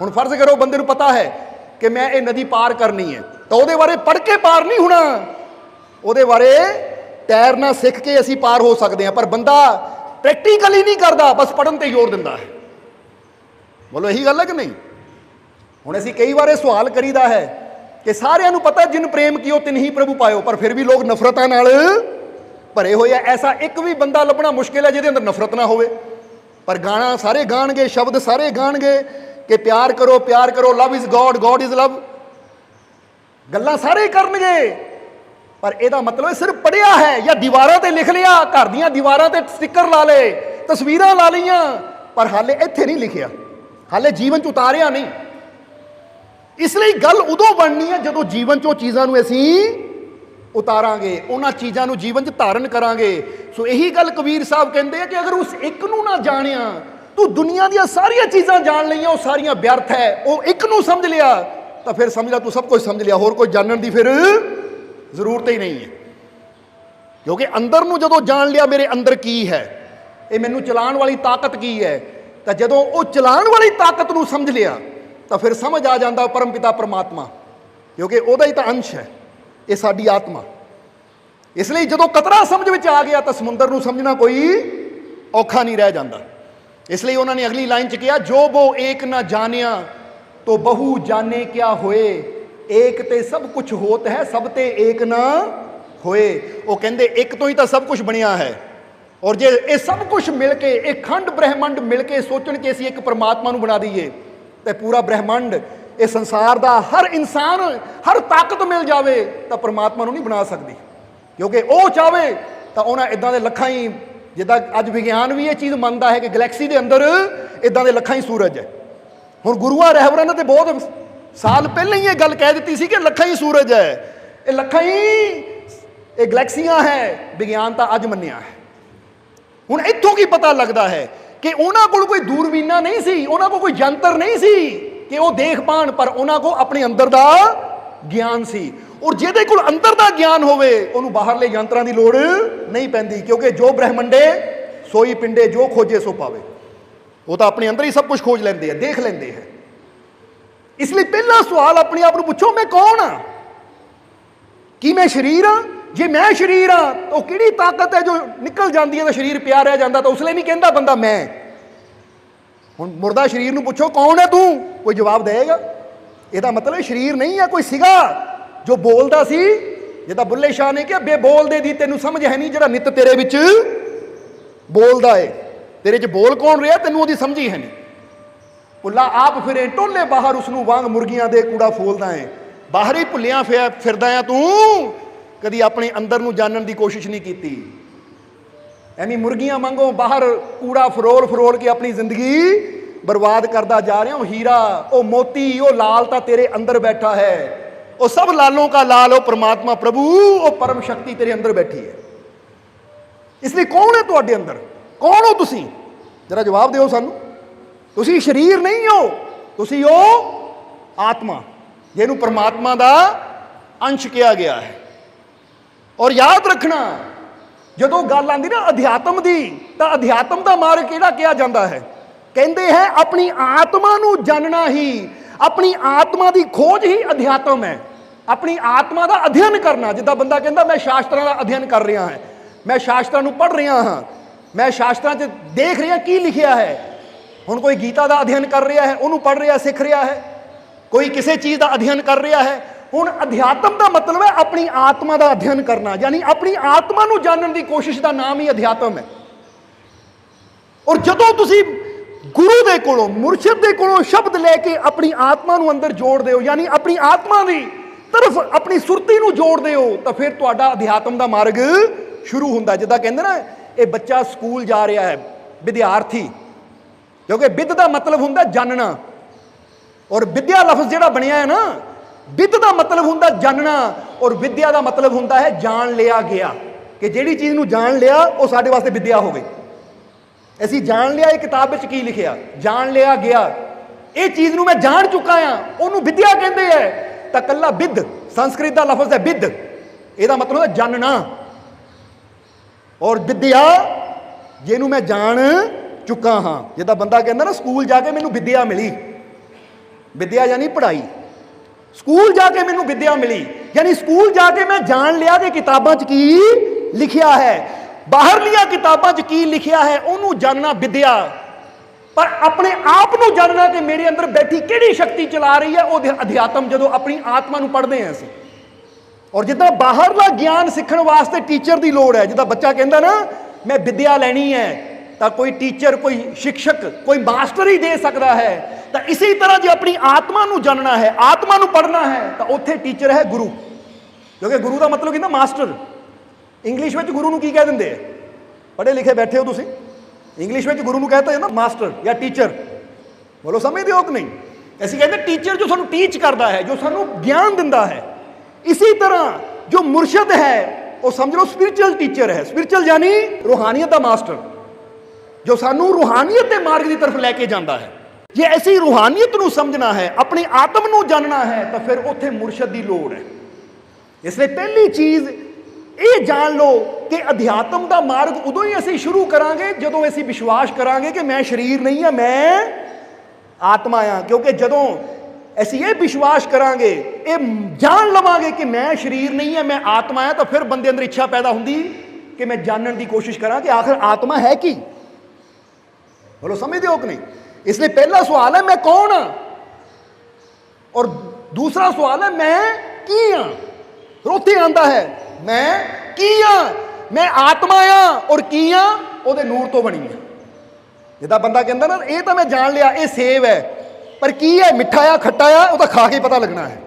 ਹੁਣ ਫਰਜ਼ ਕਰੋ ਬੰਦੇ ਨੂੰ ਪਤਾ ਹੈ ਕਿ ਮੈਂ ਇਹ ਨਦੀ ਪਾਰ ਕਰਨੀ ਹੈ। ਤਾਂ ਉਹਦੇ ਬਾਰੇ ਪੜ ਕੇ ਪਾਰ ਨਹੀਂ ਹੋਣਾ। ਉਹਦੇ ਬਾਰੇ ਤੈਰਨਾ ਸਿੱਖ ਕੇ ਅਸੀਂ ਪਾਰ ਹੋ ਸਕਦੇ ਹਾਂ, ਪਰ ਬੰਦਾ ਪ੍ਰੈਕਟੀਕਲੀ ਨਹੀਂ ਕਰਦਾ, ਬਸ ਪੜਨ ਤੇ ਜ਼ੋਰ ਦਿੰਦਾ ਹੈ। ਬੋਲੋ ਇਹੀ ਗੱਲ ਹੈ ਕਿ ਨਹੀਂ? ਹੁਣ ਅਸੀਂ ਕਈ ਵਾਰ ਇਹ ਸਵਾਲ ਕਰੀਦਾ ਹੈ ਕਿ ਸਾਰਿਆਂ ਨੂੰ ਪਤਾ ਜਿਨ ਪ੍ਰੇਮ ਕੀਓ ਤਿਨ ਹੀ ਪ੍ਰਭੂ ਪਾਇਓ, ਪਰ ਫਿਰ ਵੀ ਲੋਕ ਨਫ਼ਰਤਾਂ ਨਾਲ ਭਰੇ ਹੋਏ ਆ। ਐਸਾ ਇੱਕ ਵੀ ਬੰਦਾ ਲੱਭਣਾ ਮੁਸ਼ਕਿਲ ਹੈ ਜਿਹਦੇ ਅੰਦਰ ਨਫ਼ਰਤ ਨਾ ਹੋਵੇ। ਪਰ ਗਾਣਾ ਸਾਰੇ ਗਾਣਗੇ, ਸ਼ਬਦ ਸਾਰੇ ਗਾਣਗੇ ਕਿ ਪਿਆਰ ਕਰੋ ਪਿਆਰ ਕਰੋ love is God God is love ਗੱਲਾਂ ਸਾਰੇ ਕਰਨਗੇ। ਪਰ ਇਹਦਾ ਮਤਲਬ ਸਿਰਫ ਪੜਿਆ ਹੈ ਜਾਂ ਦੀਵਾਰਾਂ ਤੇ ਲਿਖ ਲਿਆ, ਘਰ ਦੀਆਂ ਦੀਵਾਰਾਂ ਤੇ ਸਟicker ਲਾ ਲਏ, ਤਸਵੀਰਾਂ ਲਾ ਲਈਆਂ, ਪਰ ਹਾਲੇ ਇੱਥੇ ਨਹੀਂ ਲਿਖਿਆ। ਹਾਲੇ ਜੀਵਨ ਚ ਉਤਾਰਿਆ ਨਹੀਂ। ਇਸ ਲਈ ਗੱਲ ਉਦੋਂ ਬਣਨੀ ਹੈ ਜਦੋਂ ਜੀਵਨ ਚੋਂ ਚੀਜ਼ਾਂ ਨੂੰ ਅਸੀਂ ਉਤਾਰਾਂਗੇ, ਉਹਨਾਂ ਚੀਜ਼ਾਂ ਨੂੰ ਜੀਵਨ 'ਚ ਧਾਰਨ ਕਰਾਂਗੇ। ਸੋ ਇਹੀ ਗੱਲ ਕਬੀਰ ਸਾਹਿਬ ਕਹਿੰਦੇ ਆ ਕਿ ਅਗਰ ਉਸ ਇੱਕ ਨੂੰ ਨਾ ਜਾਣਿਆ, ਤੂੰ ਦੁਨੀਆ ਦੀਆਂ ਸਾਰੀਆਂ ਚੀਜ਼ਾਂ ਜਾਣ ਲਈਆਂ, ਉਹ ਸਾਰੀਆਂ ਵਿਅਰਥ ਹੈ, ਉਹ ਇੱਕ ਨੂੰ ਸਮਝ ਲਿਆ, ਤਾਂ ਫਿਰ ਸਮਝ ਲੈ ਤੂੰ ਸਭ ਕੁਝ ਸਮਝ ਲਿਆ, ਹੋਰ ਕੋਈ ਜਾਣਨ ਦੀ ਫਿਰ ਜ਼ਰੂਰਤ ਹੀ ਨਹੀਂ ਹੈ। ਕਿਉਂਕਿ ਅੰਦਰ ਨੂੰ ਜਦੋਂ ਜਾਣ ਲਿਆ, ਮੇਰੇ ਅੰਦਰ ਕੀ ਹੈ? ਇਹ ਮੈਨੂੰ ਚਲਾਉਣ ਵਾਲੀ ਤਾਕਤ ਕੀ ਹੈ? ਤਾਂ ਜਦੋਂ ਉਹ ਚਲਾਉਣ ਵਾਲੀ ਤਾਕਤ ਨੂੰ ਸਮਝ ਲਿਆ, ਤਾਂ ਫਿਰ ਸਮਝ ਆ ਜਾਂਦਾ ਪਰਮਪਿਤਾ ਪਰਮਾਤਮਾ। ਕਿਉਂਕਿ ਉਹਦਾ ਹੀ ਤਾਂ ਅੰਸ਼ ਹੈ, ਇਹ ਸਾਡੀ ਆਤਮਾ। ਇਸ ਲਈ ਜਦੋਂ ਕਤਰਾ ਸਮਝ ਵਿੱਚ ਆ ਗਿਆ ਤਾਂ ਸਮੁੰਦਰ ਨੂੰ ਸਮਝਣਾ ਕੋਈ ਔਖਾ ਨਹੀਂ ਰਹਿ ਜਾਂਦਾ। ਇਸ ਲਈ ਉਹਨਾਂ ਨੇ ਅਗਲੀ ਲਾਈਨ 'ਚ ਕਿਹਾ, ਜੋ ਬੋ ਏਕ ਨਾ ਜਾਣਿਆ, ਤੋ ਬਹੁ ਜਾਣੇ ਕਿਆ ਹੋਏ? ਏਕ ਤੇ ਸਭ ਕੁਝ ਹੋਤ ਹੈ, ਸਭ ਤੇ ਏਕ ਨਾ ਹੋਏ। ਉਹ ਕਹਿੰਦੇ, ਇੱਕ ਤੋਂ ਹੀ ਤਾਂ ਸਭ ਕੁਝ ਬਣਿਆ ਹੈ। ਔਰ ਜੇ ਇਹ ਸਭ ਕੁਝ ਮਿਲ ਕੇ, ਇਹ ਖੰਡ ਬ੍ਰਹਿਮੰਡ ਮਿਲ ਕੇ ਸੋਚਣ ਕਿ ਅਸੀਂ ਇੱਕ ਪਰਮਾਤਮਾ ਨੂੰ ਬਣਾ ਦਈਏ, ਤੇ ਪੂਰਾ ਬ੍ਰਹਿਮੰਡ, ਇਹ ਸੰਸਾਰ ਦਾ ਹਰ ਇਨਸਾਨ, ਹਰ ਤਾਕਤ ਮਿਲ ਜਾਵੇ, ਤਾਂ ਪਰਮਾਤਮਾ ਨੂੰ ਨਹੀਂ ਬਣਾ ਸਕਦੀ। ਕਿਉਂਕਿ ਉਹ ਚਾਵੇ ਤਾਂ ਉਹਨਾਂ ਇਦਾਂ ਦੇ ਲੱਖਾਂ ਹੀ, ਜਿੱਦਾਂ ਅੱਜ ਵਿਗਿਆਨ ਵੀ ਇਹ ਚੀਜ਼ ਮੰਨਦਾ ਹੈ ਕਿ ਗੈਲੈਕਸੀ ਦੇ ਅੰਦਰ ਇਦਾਂ ਦੇ ਲੱਖਾਂ ਹੀ ਸੂਰਜ ਹੈ। ਹੁਣ ਗੁਰੂਆਂ ਰਹਿਬਰਾਂ ਨੇ ਤੇ ਬਹੁਤ ਸਾਲ ਪਹਿਲਾਂ ਹੀ ਇਹ ਗੱਲ ਕਹਿ ਦਿੱਤੀ ਸੀ ਕਿ ਲੱਖਾਂ ਹੀ ਸੂਰਜ ਹੈ। ਇਹ ਲੱਖਾਂ ਹੀ, ਇਹ ਗੈਲੈਕਸੀਆਂ ਹੈ, ਵਿਗਿਆਨ ਤਾਂ ਅੱਜ ਮੰਨਿਆ ਹੈ। ਇੱਥੋਂ ਕੀ ਪਤਾ ਲੱਗਦਾ ਹੈ ਕਿ ਉਹਨਾਂ ਕੋਲ ਕੋਈ ਦੂਰਬੀਨਾ ਨਹੀਂ ਸੀ, ਉਹਨਾਂ ਕੋਲ ਕੋਈ ਯੰਤਰ ਨਹੀਂ ਸੀ ਕਿ ਉਹ ਦੇਖ ਪਾਣ ਪਰ ਉਹਨਾਂ ਕੋਲ ਆਪਣੇ ਅੰਦਰ ਦਾ ਗਿਆਨ ਸੀ। ਔਰ ਜਿਹਦੇ ਕੋਲ ਅੰਦਰ ਦਾ ਗਿਆਨ ਹੋਵੇ, ਉਹਨੂੰ ਬਾਹਰਲੇ ਯੰਤਰਾਂ ਦੀ ਲੋੜ ਨਹੀਂ ਪੈਂਦੀ, ਕਿਉਂਕਿ ਜੋ ਬ੍ਰਹਮੰਡੇ ਸੋਈ ਪਿੰਡੇ, ਜੋ ਖੋਜੇ ਸੋ ਪਾਵੇ। ਉਹ ਤਾਂ ਆਪਣੇ ਅੰਦਰ ਹੀ ਸਭ ਕੁਝ ਖੋਜ ਲੈਂਦੇ ਆ, ਦੇਖ ਲੈਂਦੇ ਹੈ ਇਸ ਲਈ ਪਹਿਲਾ ਸਵਾਲ ਆਪਣੇ ਆਪ ਨੂੰ ਪੁੱਛੋ, ਮੈਂ ਕੌਣ ਆ? ਕੀ ਮੈਂ ਸਰੀਰ ਆ? ਜੇ ਮੈਂ ਸਰੀਰ ਆ, ਤਾਂ ਉਹ ਕਿਹੜੀ ਤਾਕਤ ਹੈ ਜੋ ਨਿਕਲ ਜਾਂਦੀ ਹੈ ਤਾਂ ਸਰੀਰ ਪਿਆ ਰਹਿ ਜਾਂਦਾ, ਤਾਂ ਉਸ ਲਈ ਨਹੀਂ ਕਹਿੰਦਾ ਬੰਦਾ ਮੈਂ। ਹੁਣ ਮੁਰਦਾ ਸਰੀਰ ਨੂੰ ਪੁੱਛੋ, ਕੌਣ ਹੈ ਤੂੰ? ਕੋਈ ਜਵਾਬ ਦੇਗਾ ਇਹਦਾ ਮਤਲਬ ਸਰੀਰ ਨਹੀਂ ਹੈ, ਕੋਈ ਸੀਗਾ ਜੋ ਬੋਲਦਾ ਸੀ। ਜਿੱਦਾਂ ਬੁੱਲੇ ਸ਼ਾਹ ਨੇ ਕਿਹਾ, ਬੇਬੋਲਦੇ ਦੀ ਤੈਨੂੰ ਸਮਝ ਹੈ ਨਹੀਂ ਜਿਹੜਾ ਨਿਤ ਤੇਰੇ ਵਿੱਚ ਬੋਲਦਾ ਏ। ਤੇਰੇ 'ਚ ਬੋਲ ਕੌਣ ਰਿਹਾ? ਤੈਨੂੰ ਉਹਦੀ ਸਮਝ ਹੀ ਹੈ ਨਹੀਂ। ਪੁੱਲਾ ਆਪ ਫਿਰੇ, ਟੋਲੇ ਬਾਹਰ ਉਸ ਨੂੰ ਵਾਂਗ ਮੁਰਗੀਆਂ ਦੇ ਕੂੜਾ ਫੋਲਦਾ ਏ। ਬਾਹਰ ਹੀ ਭੁੱਲਿਆ ਫਿ- ਫਿਰਦਾ ਆ ਤੂੰ। ਕਦੀ ਆਪਣੇ ਅੰਦਰ ਨੂੰ ਜਾਣਨ ਦੀ ਕੋਸ਼ਿਸ਼ ਨਹੀਂ ਕੀਤੀ। ਐਵੇਂ ਮੁਰਗੀਆਂ ਵਾਂਗੋਂ ਬਾਹਰ ਕੂੜਾ ਫਰੋਲ ਫਰੋਲ ਕੇ ਆਪਣੀ ਜ਼ਿੰਦਗੀ ਬਰਬਾਦ ਕਰਦਾ ਜਾ ਰਿਹਾ। ਉਹ ਹੀਰਾ, ਉਹ ਮੋਤੀ, ਉਹ ਲਾਲ ਤਾਂ ਤੇਰੇ ਅੰਦਰ ਬੈਠਾ ਹੈ। ਉਹ ਸਭ ਲਾਲੋਂ ਕਾ ਲਾਲ, ਉਹ ਪ੍ਰਮਾਤਮਾ ਪ੍ਰਭੂ, ਉਹ ਪਰਮ ਸ਼ਕਤੀ ਤੇਰੇ ਅੰਦਰ ਬੈਠੀ ਹੈ। ਇਸ ਲਈ ਕੌਣ ਹੈ ਤੁਹਾਡੇ ਅੰਦਰ? ਕੌਣ ਹੋ ਤੁਸੀਂ? ਜਰਾ ਜਵਾਬ ਦਿਓ ਸਾਨੂੰ। ਤੁਸੀਂ ਸਰੀਰ ਨਹੀਂ ਹੋ, ਤੁਸੀਂ ਹੋ ਆਤਮਾ, ਜਿਹਨੂੰ ਪ੍ਰਮਾਤਮਾ ਦਾ ਅੰਸ਼ ਕਿਹਾ ਗਿਆ ਹੈ। ਔਰ ਯਾਦ ਰੱਖਣਾ, ਜਦੋਂ ਗੱਲ ਆਂਦੀ ਨਾ ਅਧਿਆਤਮ ਦੀ, ਤਾਂ ਅਧਿਆਤਮ ਦਾ ਮਾਰਗ ਕਿਹੜਾ ਕਿਹਾ ਜਾਂਦਾ ਹੈ? ਕਹਿੰਦੇ ਹੈ, ਆਪਣੀ ਆਤਮਾ ਨੂੰ ਜਾਣਨਾ ਹੀ, ਆਪਣੀ ਆਤਮਾ ਦੀ ਖੋਜ ਹੀ ਅਧਿਆਤਮ ਹੈ। ਆਪਣੀ ਆਤਮਾ ਦਾ ਅਧਿਐਨ ਕਰਨਾ, ਜਿੱਦਾਂ ਬੰਦਾ ਕਹਿੰਦਾ, ਮੈਂ ਸ਼ਾਸਤਰਾਂ ਦਾ ਅਧਿਐਨ ਕਰ ਰਿਹਾ ਹਾਂ, ਮੈਂ ਸ਼ਾਸਤਰਾਂ ਨੂੰ ਪੜ੍ਹ ਰਿਹਾ ਹਾਂ, ਮੈਂ ਸ਼ਾਸਤਰਾਂ 'ਚ ਦੇਖ ਰਿਹਾ ਕੀ ਲਿਖਿਆ ਹੈ। ਹੁਣ ਕੋਈ ਗੀਤਾ ਦਾ ਅਧਿਐਨ ਕਰ ਰਿਹਾ ਹੈ, ਉਹਨੂੰ ਪੜ੍ਹ ਰਿਹਾ, ਸਿੱਖ ਰਿਹਾ ਹੈ। ਕੋਈ ਕਿਸੇ ਚੀਜ਼ ਦਾ ਅਧਿਐਨ ਕਰ ਰਿਹਾ ਹੈ ਹੁਣ ਅਧਿਆਤਮ ਦਾ ਮਤਲਬ ਹੈ ਆਪਣੀ ਆਤਮਾ ਦਾ ਅਧਿਐਨ ਕਰਨਾ, ਯਾਨੀ ਆਪਣੀ ਆਤਮਾ ਨੂੰ ਜਾਣਨ ਦੀ ਕੋਸ਼ਿਸ਼ ਦਾ ਨਾਮ ਹੀ ਅਧਿਆਤਮ ਹੈ। ਔਰ ਜਦੋਂ ਤੁਸੀਂ ਗੁਰੂ ਦੇ ਕੋਲੋਂ, ਮੁਰਸ਼ਿਦ ਦੇ ਕੋਲੋਂ ਸ਼ਬਦ ਲੈ ਕੇ ਆਪਣੀ ਆਤਮਾ ਨੂੰ ਅੰਦਰ ਜੋੜਦੇ ਹੋ ਯਾਨੀ ਆਪਣੀ ਆਤਮਾ ਦੀ ਤਰਫ ਆਪਣੀ ਸੁਰਤੀ ਨੂੰ ਜੋੜਦੇ ਹੋ ਤਾਂ ਫਿਰ ਤੁਹਾਡਾ ਅਧਿਆਤਮ ਦਾ ਮਾਰਗ ਸ਼ੁਰੂ ਹੁੰਦਾ ਜਿੱਦਾਂ ਕਹਿੰਦੇ ਨਾ, ਇਹ ਬੱਚਾ ਸਕੂਲ ਜਾ ਰਿਹਾ ਹੈ, ਵਿਦਿਆਰਥੀ। ਕਿਉਂਕਿ ਵਿਦ ਦਾ ਮਤਲਬ ਹੁੰਦਾ ਜਾਣਨਾ ਔਰ ਵਿਦਿਆ ਲਫ਼ਜ਼ ਜਿਹੜਾ ਬਣਿਆ ਹੈ ਨਾ ਵਿਦ ਦਾ ਮਤਲਬ ਹੁੰਦਾ ਜਾਣਨਾ ਔਰ ਵਿਦਿਆ ਦਾ ਮਤਲਬ ਹੁੰਦਾ ਹੈ ਜਾਣ ਲਿਆ ਗਿਆ ਕਿ ਜਿਹੜੀ ਚੀਜ਼ ਨੂੰ ਜਾਣ ਲਿਆ ਉਹ ਸਾਡੇ ਵਾਸਤੇ ਵਿਦਿਆ ਹੋਵੇ ਅਸੀਂ ਜਾਣ ਲਿਆ, ਇਹ ਕਿਤਾਬ ਵਿੱਚ ਕੀ ਲਿਖਿਆ? ਜਾਣ ਲਿਆ ਗਿਆ। ਇਹ ਚੀਜ਼ ਨੂੰ ਮੈਂ ਜਾਣ ਚੁੱਕਾ ਆ ਉਹਨੂੰ ਵਿਦਿਆ ਕਹਿੰਦੇ ਐ। ਤਾਂ ਕੱਲਾ ਵਿਦ, ਸੰਸਕ੍ਰਿਤ ਦਾ ਲਫ਼ਜ਼ ਹੈ ਵਿਦ। ਇਹਦਾ ਮਤਲਬ ਹੈ ਜਾਣਨਾ। ਔਰ ਵਿਦਿਆ, ਜਿਹਨੂੰ ਮੈਂ ਜਾਣ ਚੁੱਕਾ ਹਾਂ। ਜਿੱਦਾਂ ਬੰਦਾ ਕਹਿੰਦਾ ਨਾ, ਸਕੂਲ ਜਾ ਕੇ ਮੈਨੂੰ ਵਿਦਿਆ ਮਿਲੀ। ਵਿਦਿਆ ਯਾਨੀ ਪੜ੍ਹਾਈ। ਸਕੂਲ ਜਾ ਕੇ ਮੈਨੂੰ ਵਿਦਿਆ ਮਿਲੀ। ਯਾਨੀ ਸਕੂਲ ਜਾ ਕੇ ਮੈਂ ਜਾਣ ਲਿਆ ਕਿ ਕਿਤਾਬਾਂ 'ਚ ਕੀ ਲਿਖਿਆ ਹੈ। ਬਾਹਰਲੀਆਂ ਕਿਤਾਬਾਂ 'ਚ ਕੀ ਲਿਖਿਆ ਹੈ, ਉਹਨੂੰ ਜਾਣਨਾ ਵਿਦਿਆ। ਪਰ ਆਪਣੇ ਆਪ ਨੂੰ ਜਾਣਨਾ ਕਿ ਮੇਰੇ ਅੰਦਰ ਬੈਠੀ ਕਿਹੜੀ ਸ਼ਕਤੀ ਚਲਾ ਰਹੀ ਹੈ ਉਹ ਅਧਿਆਤਮ ਜਦੋਂ ਆਪਣੀ ਆਤਮਾ ਨੂੰ ਪੜ੍ਹਦੇ ਹਾਂ ਅਸੀਂ। ਔਰ ਜਿੱਦਾਂ ਬਾਹਰਲਾ ਗਿਆਨ ਸਿੱਖਣ ਵਾਸਤੇ ਟੀਚਰ ਦੀ ਲੋੜ ਹੈ, ਜਿੱਦਾਂ ਬੱਚਾ ਕਹਿੰਦਾ ਨਾ, ਮੈਂ ਵਿਦਿਆ ਲੈਣੀ ਹੈ ਤਾਂ ਕੋਈ ਟੀਚਰ ਕੋਈ ਸ਼ਿਕਸ਼ਕ, ਕੋਈ ਮਾਸਟਰ ਹੀ ਦੇ ਸਕਦਾ ਹੈ। ਤਾਂ ਇਸੇ ਤਰ੍ਹਾਂ ਜੇ ਆਪਣੀ ਆਤਮਾ ਨੂੰ ਜਾਣਨਾ ਹੈ, ਆਤਮਾ ਨੂੰ ਪੜ੍ਹਨਾ ਹੈ, ਤਾਂ ਉੱਥੇ ਟੀਚਰ ਹੈ ਗੁਰੂ। ਕਿਉਂਕਿ ਗੁਰੂ ਦਾ ਮਤਲਬ ਕਿੰਨਾ ਮਾਸਟਰ ਇੰਗਲਿਸ਼ ਵਿੱਚ ਗੁਰੂ ਨੂੰ ਕੀ ਕਹਿ ਦਿੰਦੇ ਆ? ਪੜ੍ਹੇ ਲਿਖੇ ਬੈਠੇ ਹੋ ਤੁਸੀਂ। ਇੰਗਲਿਸ਼ ਵਿੱਚ ਗੁਰੂ ਨੂੰ ਕਹਤਾ ਨਾ ਮਾਸਟਰ ਜਾਂ ਟੀਚਰ ਬੋਲੋ, ਸਮਝਦੇ ਹੋ ਕਿ ਨਹੀਂ? ਅਸੀਂ ਕਹਿੰਦੇ ਟੀਚਰ ਜੋ ਸਾਨੂੰ ਟੀਚ ਕਰਦਾ ਹੈ, ਜੋ ਸਾਨੂੰ ਗਿਆਨ ਦਿੰਦਾ ਹੈ। ਇਸੇ ਤਰ੍ਹਾਂ ਜੋ ਮੁਰਸ਼ਦ ਹੈ, ਉਹ ਸਮਝ ਲਓ ਸਪਿਰਚੁਅਲ ਟੀਚਰ ਹੈ। ਸਪਿਰਚੁਅਲ ਯਾਨੀ ਰੂਹਾਨੀਅਤ ਦਾ ਮਾਸਟਰ ਜੋ ਸਾਨੂੰ ਰੂਹਾਨੀਅਤ ਦੇ ਮਾਰਗ ਦੀ ਤਰਫ ਲੈ ਕੇ ਜਾਂਦਾ ਹੈ। ਜੇ ਅਸੀਂ ਰੂਹਾਨੀਅਤ ਨੂੰ ਸਮਝਣਾ ਹੈ, ਆਪਣੀ ਆਤਮ ਨੂੰ ਜਾਣਨਾ ਹੈ, ਤਾਂ ਫਿਰ ਉੱਥੇ ਮੁਰਸ਼ਦ ਦੀ ਲੋੜ ਹੈ। ਇਸ ਲਈ ਪਹਿਲੀ ਚੀਜ਼ ਇਹ ਜਾਣ ਲਓ ਕਿ ਅਧਿਆਤਮ ਦਾ ਮਾਰਗ ਉਦੋਂ ਹੀ ਅਸੀਂ ਸ਼ੁਰੂ ਕਰਾਂਗੇ, ਜਦੋਂ ਅਸੀਂ ਵਿਸ਼ਵਾਸ ਕਰਾਂਗੇ ਕਿ ਮੈਂ ਸਰੀਰ ਨਹੀਂ ਹਾਂ, ਮੈਂ ਆਤਮਾ ਹਾਂ। ਕਿਉਂਕਿ ਜਦੋਂ ਅਸੀਂ ਇਹ ਵਿਸ਼ਵਾਸ ਕਰਾਂਗੇ, ਇਹ ਜਾਣ ਲਵਾਂਗੇ ਕਿ ਮੈਂ ਸਰੀਰ ਨਹੀਂ ਹਾਂ, ਮੈਂ ਆਤਮਾ ਹਾਂ, ਤਾਂ ਫਿਰ ਬੰਦੇ ਅੰਦਰ ਇੱਛਾ ਪੈਦਾ ਹੁੰਦੀ ਕਿ ਮੈਂ ਜਾਣਨ ਦੀ ਕੋਸ਼ਿਸ਼ ਕਰਾਂ ਕਿ ਆਖਰ ਆਤਮਾ ਹੈ ਕੀ? ਬੋਲੋ ਸਮਝਦੇ ਹੋ ਕਿ ਨਹੀਂ? ਇਸ ਲਈ ਪਹਿਲਾ ਸਵਾਲ ਹੈ, ਮੈਂ ਕੌਣ ਹਾਂ? ਔਰ ਦੂਸਰਾ ਸਵਾਲ ਹੈ, ਮੈਂ ਕੀ ਹਾਂ? ਫਿਰ ਉੱਥੇ ਆਂਦਾ ਹੈ, ਮੈਂ ਕੀ ਹਾਂ? ਮੈਂ ਆਤਮਾ ਆ ਔਰ ਕੀ ਹਾਂ? ਉਹਦੇ ਨੂਰ ਤੋਂ ਬਣੀ ਹੈ। ਜਿੱਦਾਂ ਬੰਦਾ ਕਹਿੰਦਾ ਨਾ, ਇਹ ਤਾਂ ਮੈਂ ਜਾਣ ਲਿਆ, ਇਹ ਸੇਵ ਹੈ, ਪਰ ਕੀ ਹੈ? ਮਿੱਠਾ ਆ, ਖੱਟਾ ਆ, ਉਹ ਤਾਂ ਖਾ ਕੇ ਪਤਾ ਲੱਗਣਾ ਹੈ।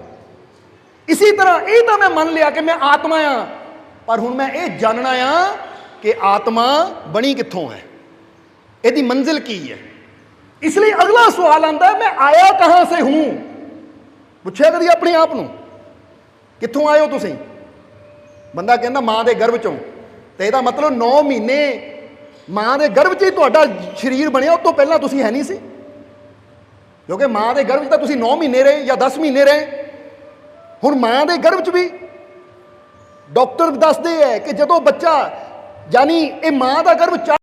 ਇਸੇ ਤਰ੍ਹਾਂ ਇਹ ਤਾਂ ਮੈਂ ਮੰਨ ਲਿਆ ਕਿ ਮੈਂ ਆਤਮਾ ਆ ਪਰ ਹੁਣ ਮੈਂ ਇਹ ਜਾਣਨਾ ਆ ਕਿ ਆਤਮਾ ਬਣੀ ਕਿੱਥੋਂ ਹੈ? ਇਹਦੀ ਮੰਜ਼ਿਲ ਕੀ ਹੈ? ਇਸ ਲਈ ਅਗਲਾ ਸਵਾਲ ਆਂਦਾ ਹੈ, ਮੈਂ ਆਇਆ ਕਹਾਂ ਸੇ ਹੂੰ? ਪੁੱਛਿਆ ਕਦੀ ਆਪਣੇ ਆਪ ਨੂੰ ਕਿੱਥੋਂ ਆਏ ਹੋ ਤੁਸੀਂ? ਬੰਦਾ ਕਹਿੰਦਾ ਮਾਂ ਦੇ ਗਰਭ ਚੋਂ। ਤੇ ਇਹਦਾ ਮਤਲਬ 9 ਮਹੀਨੇ ਮਾਂ ਦੇ ਗਰਭ 'ਚ ਹੀ ਤੁਹਾਡਾ ਸਰੀਰ ਬਣਿਆ ਉਸ ਤੋਂ ਪਹਿਲਾਂ ਤੁਸੀਂ ਹੈ ਨਹੀਂ ਸੀ। ਕਿਉਂਕਿ ਮਾਂ ਦੇ ਗਰਭ 'ਚ ਤਾਂ ਤੁਸੀਂ 9 ਮਹੀਨੇ ਰਹੇ ਜਾਂ 10 ਮਹੀਨੇ ਰਹੇ। ਹੁਣ ਮਾਂ ਦੇ ਗਰਭ 'ਚ ਵੀ ਡਾਕਟਰ ਦੱਸਦੇ ਹੈ ਕਿ ਜਦੋਂ ਬੱਚਾ ਯਾਨੀ ਇਹ ਮਾਂ ਦਾ ਗਰਭ ਚਾਰ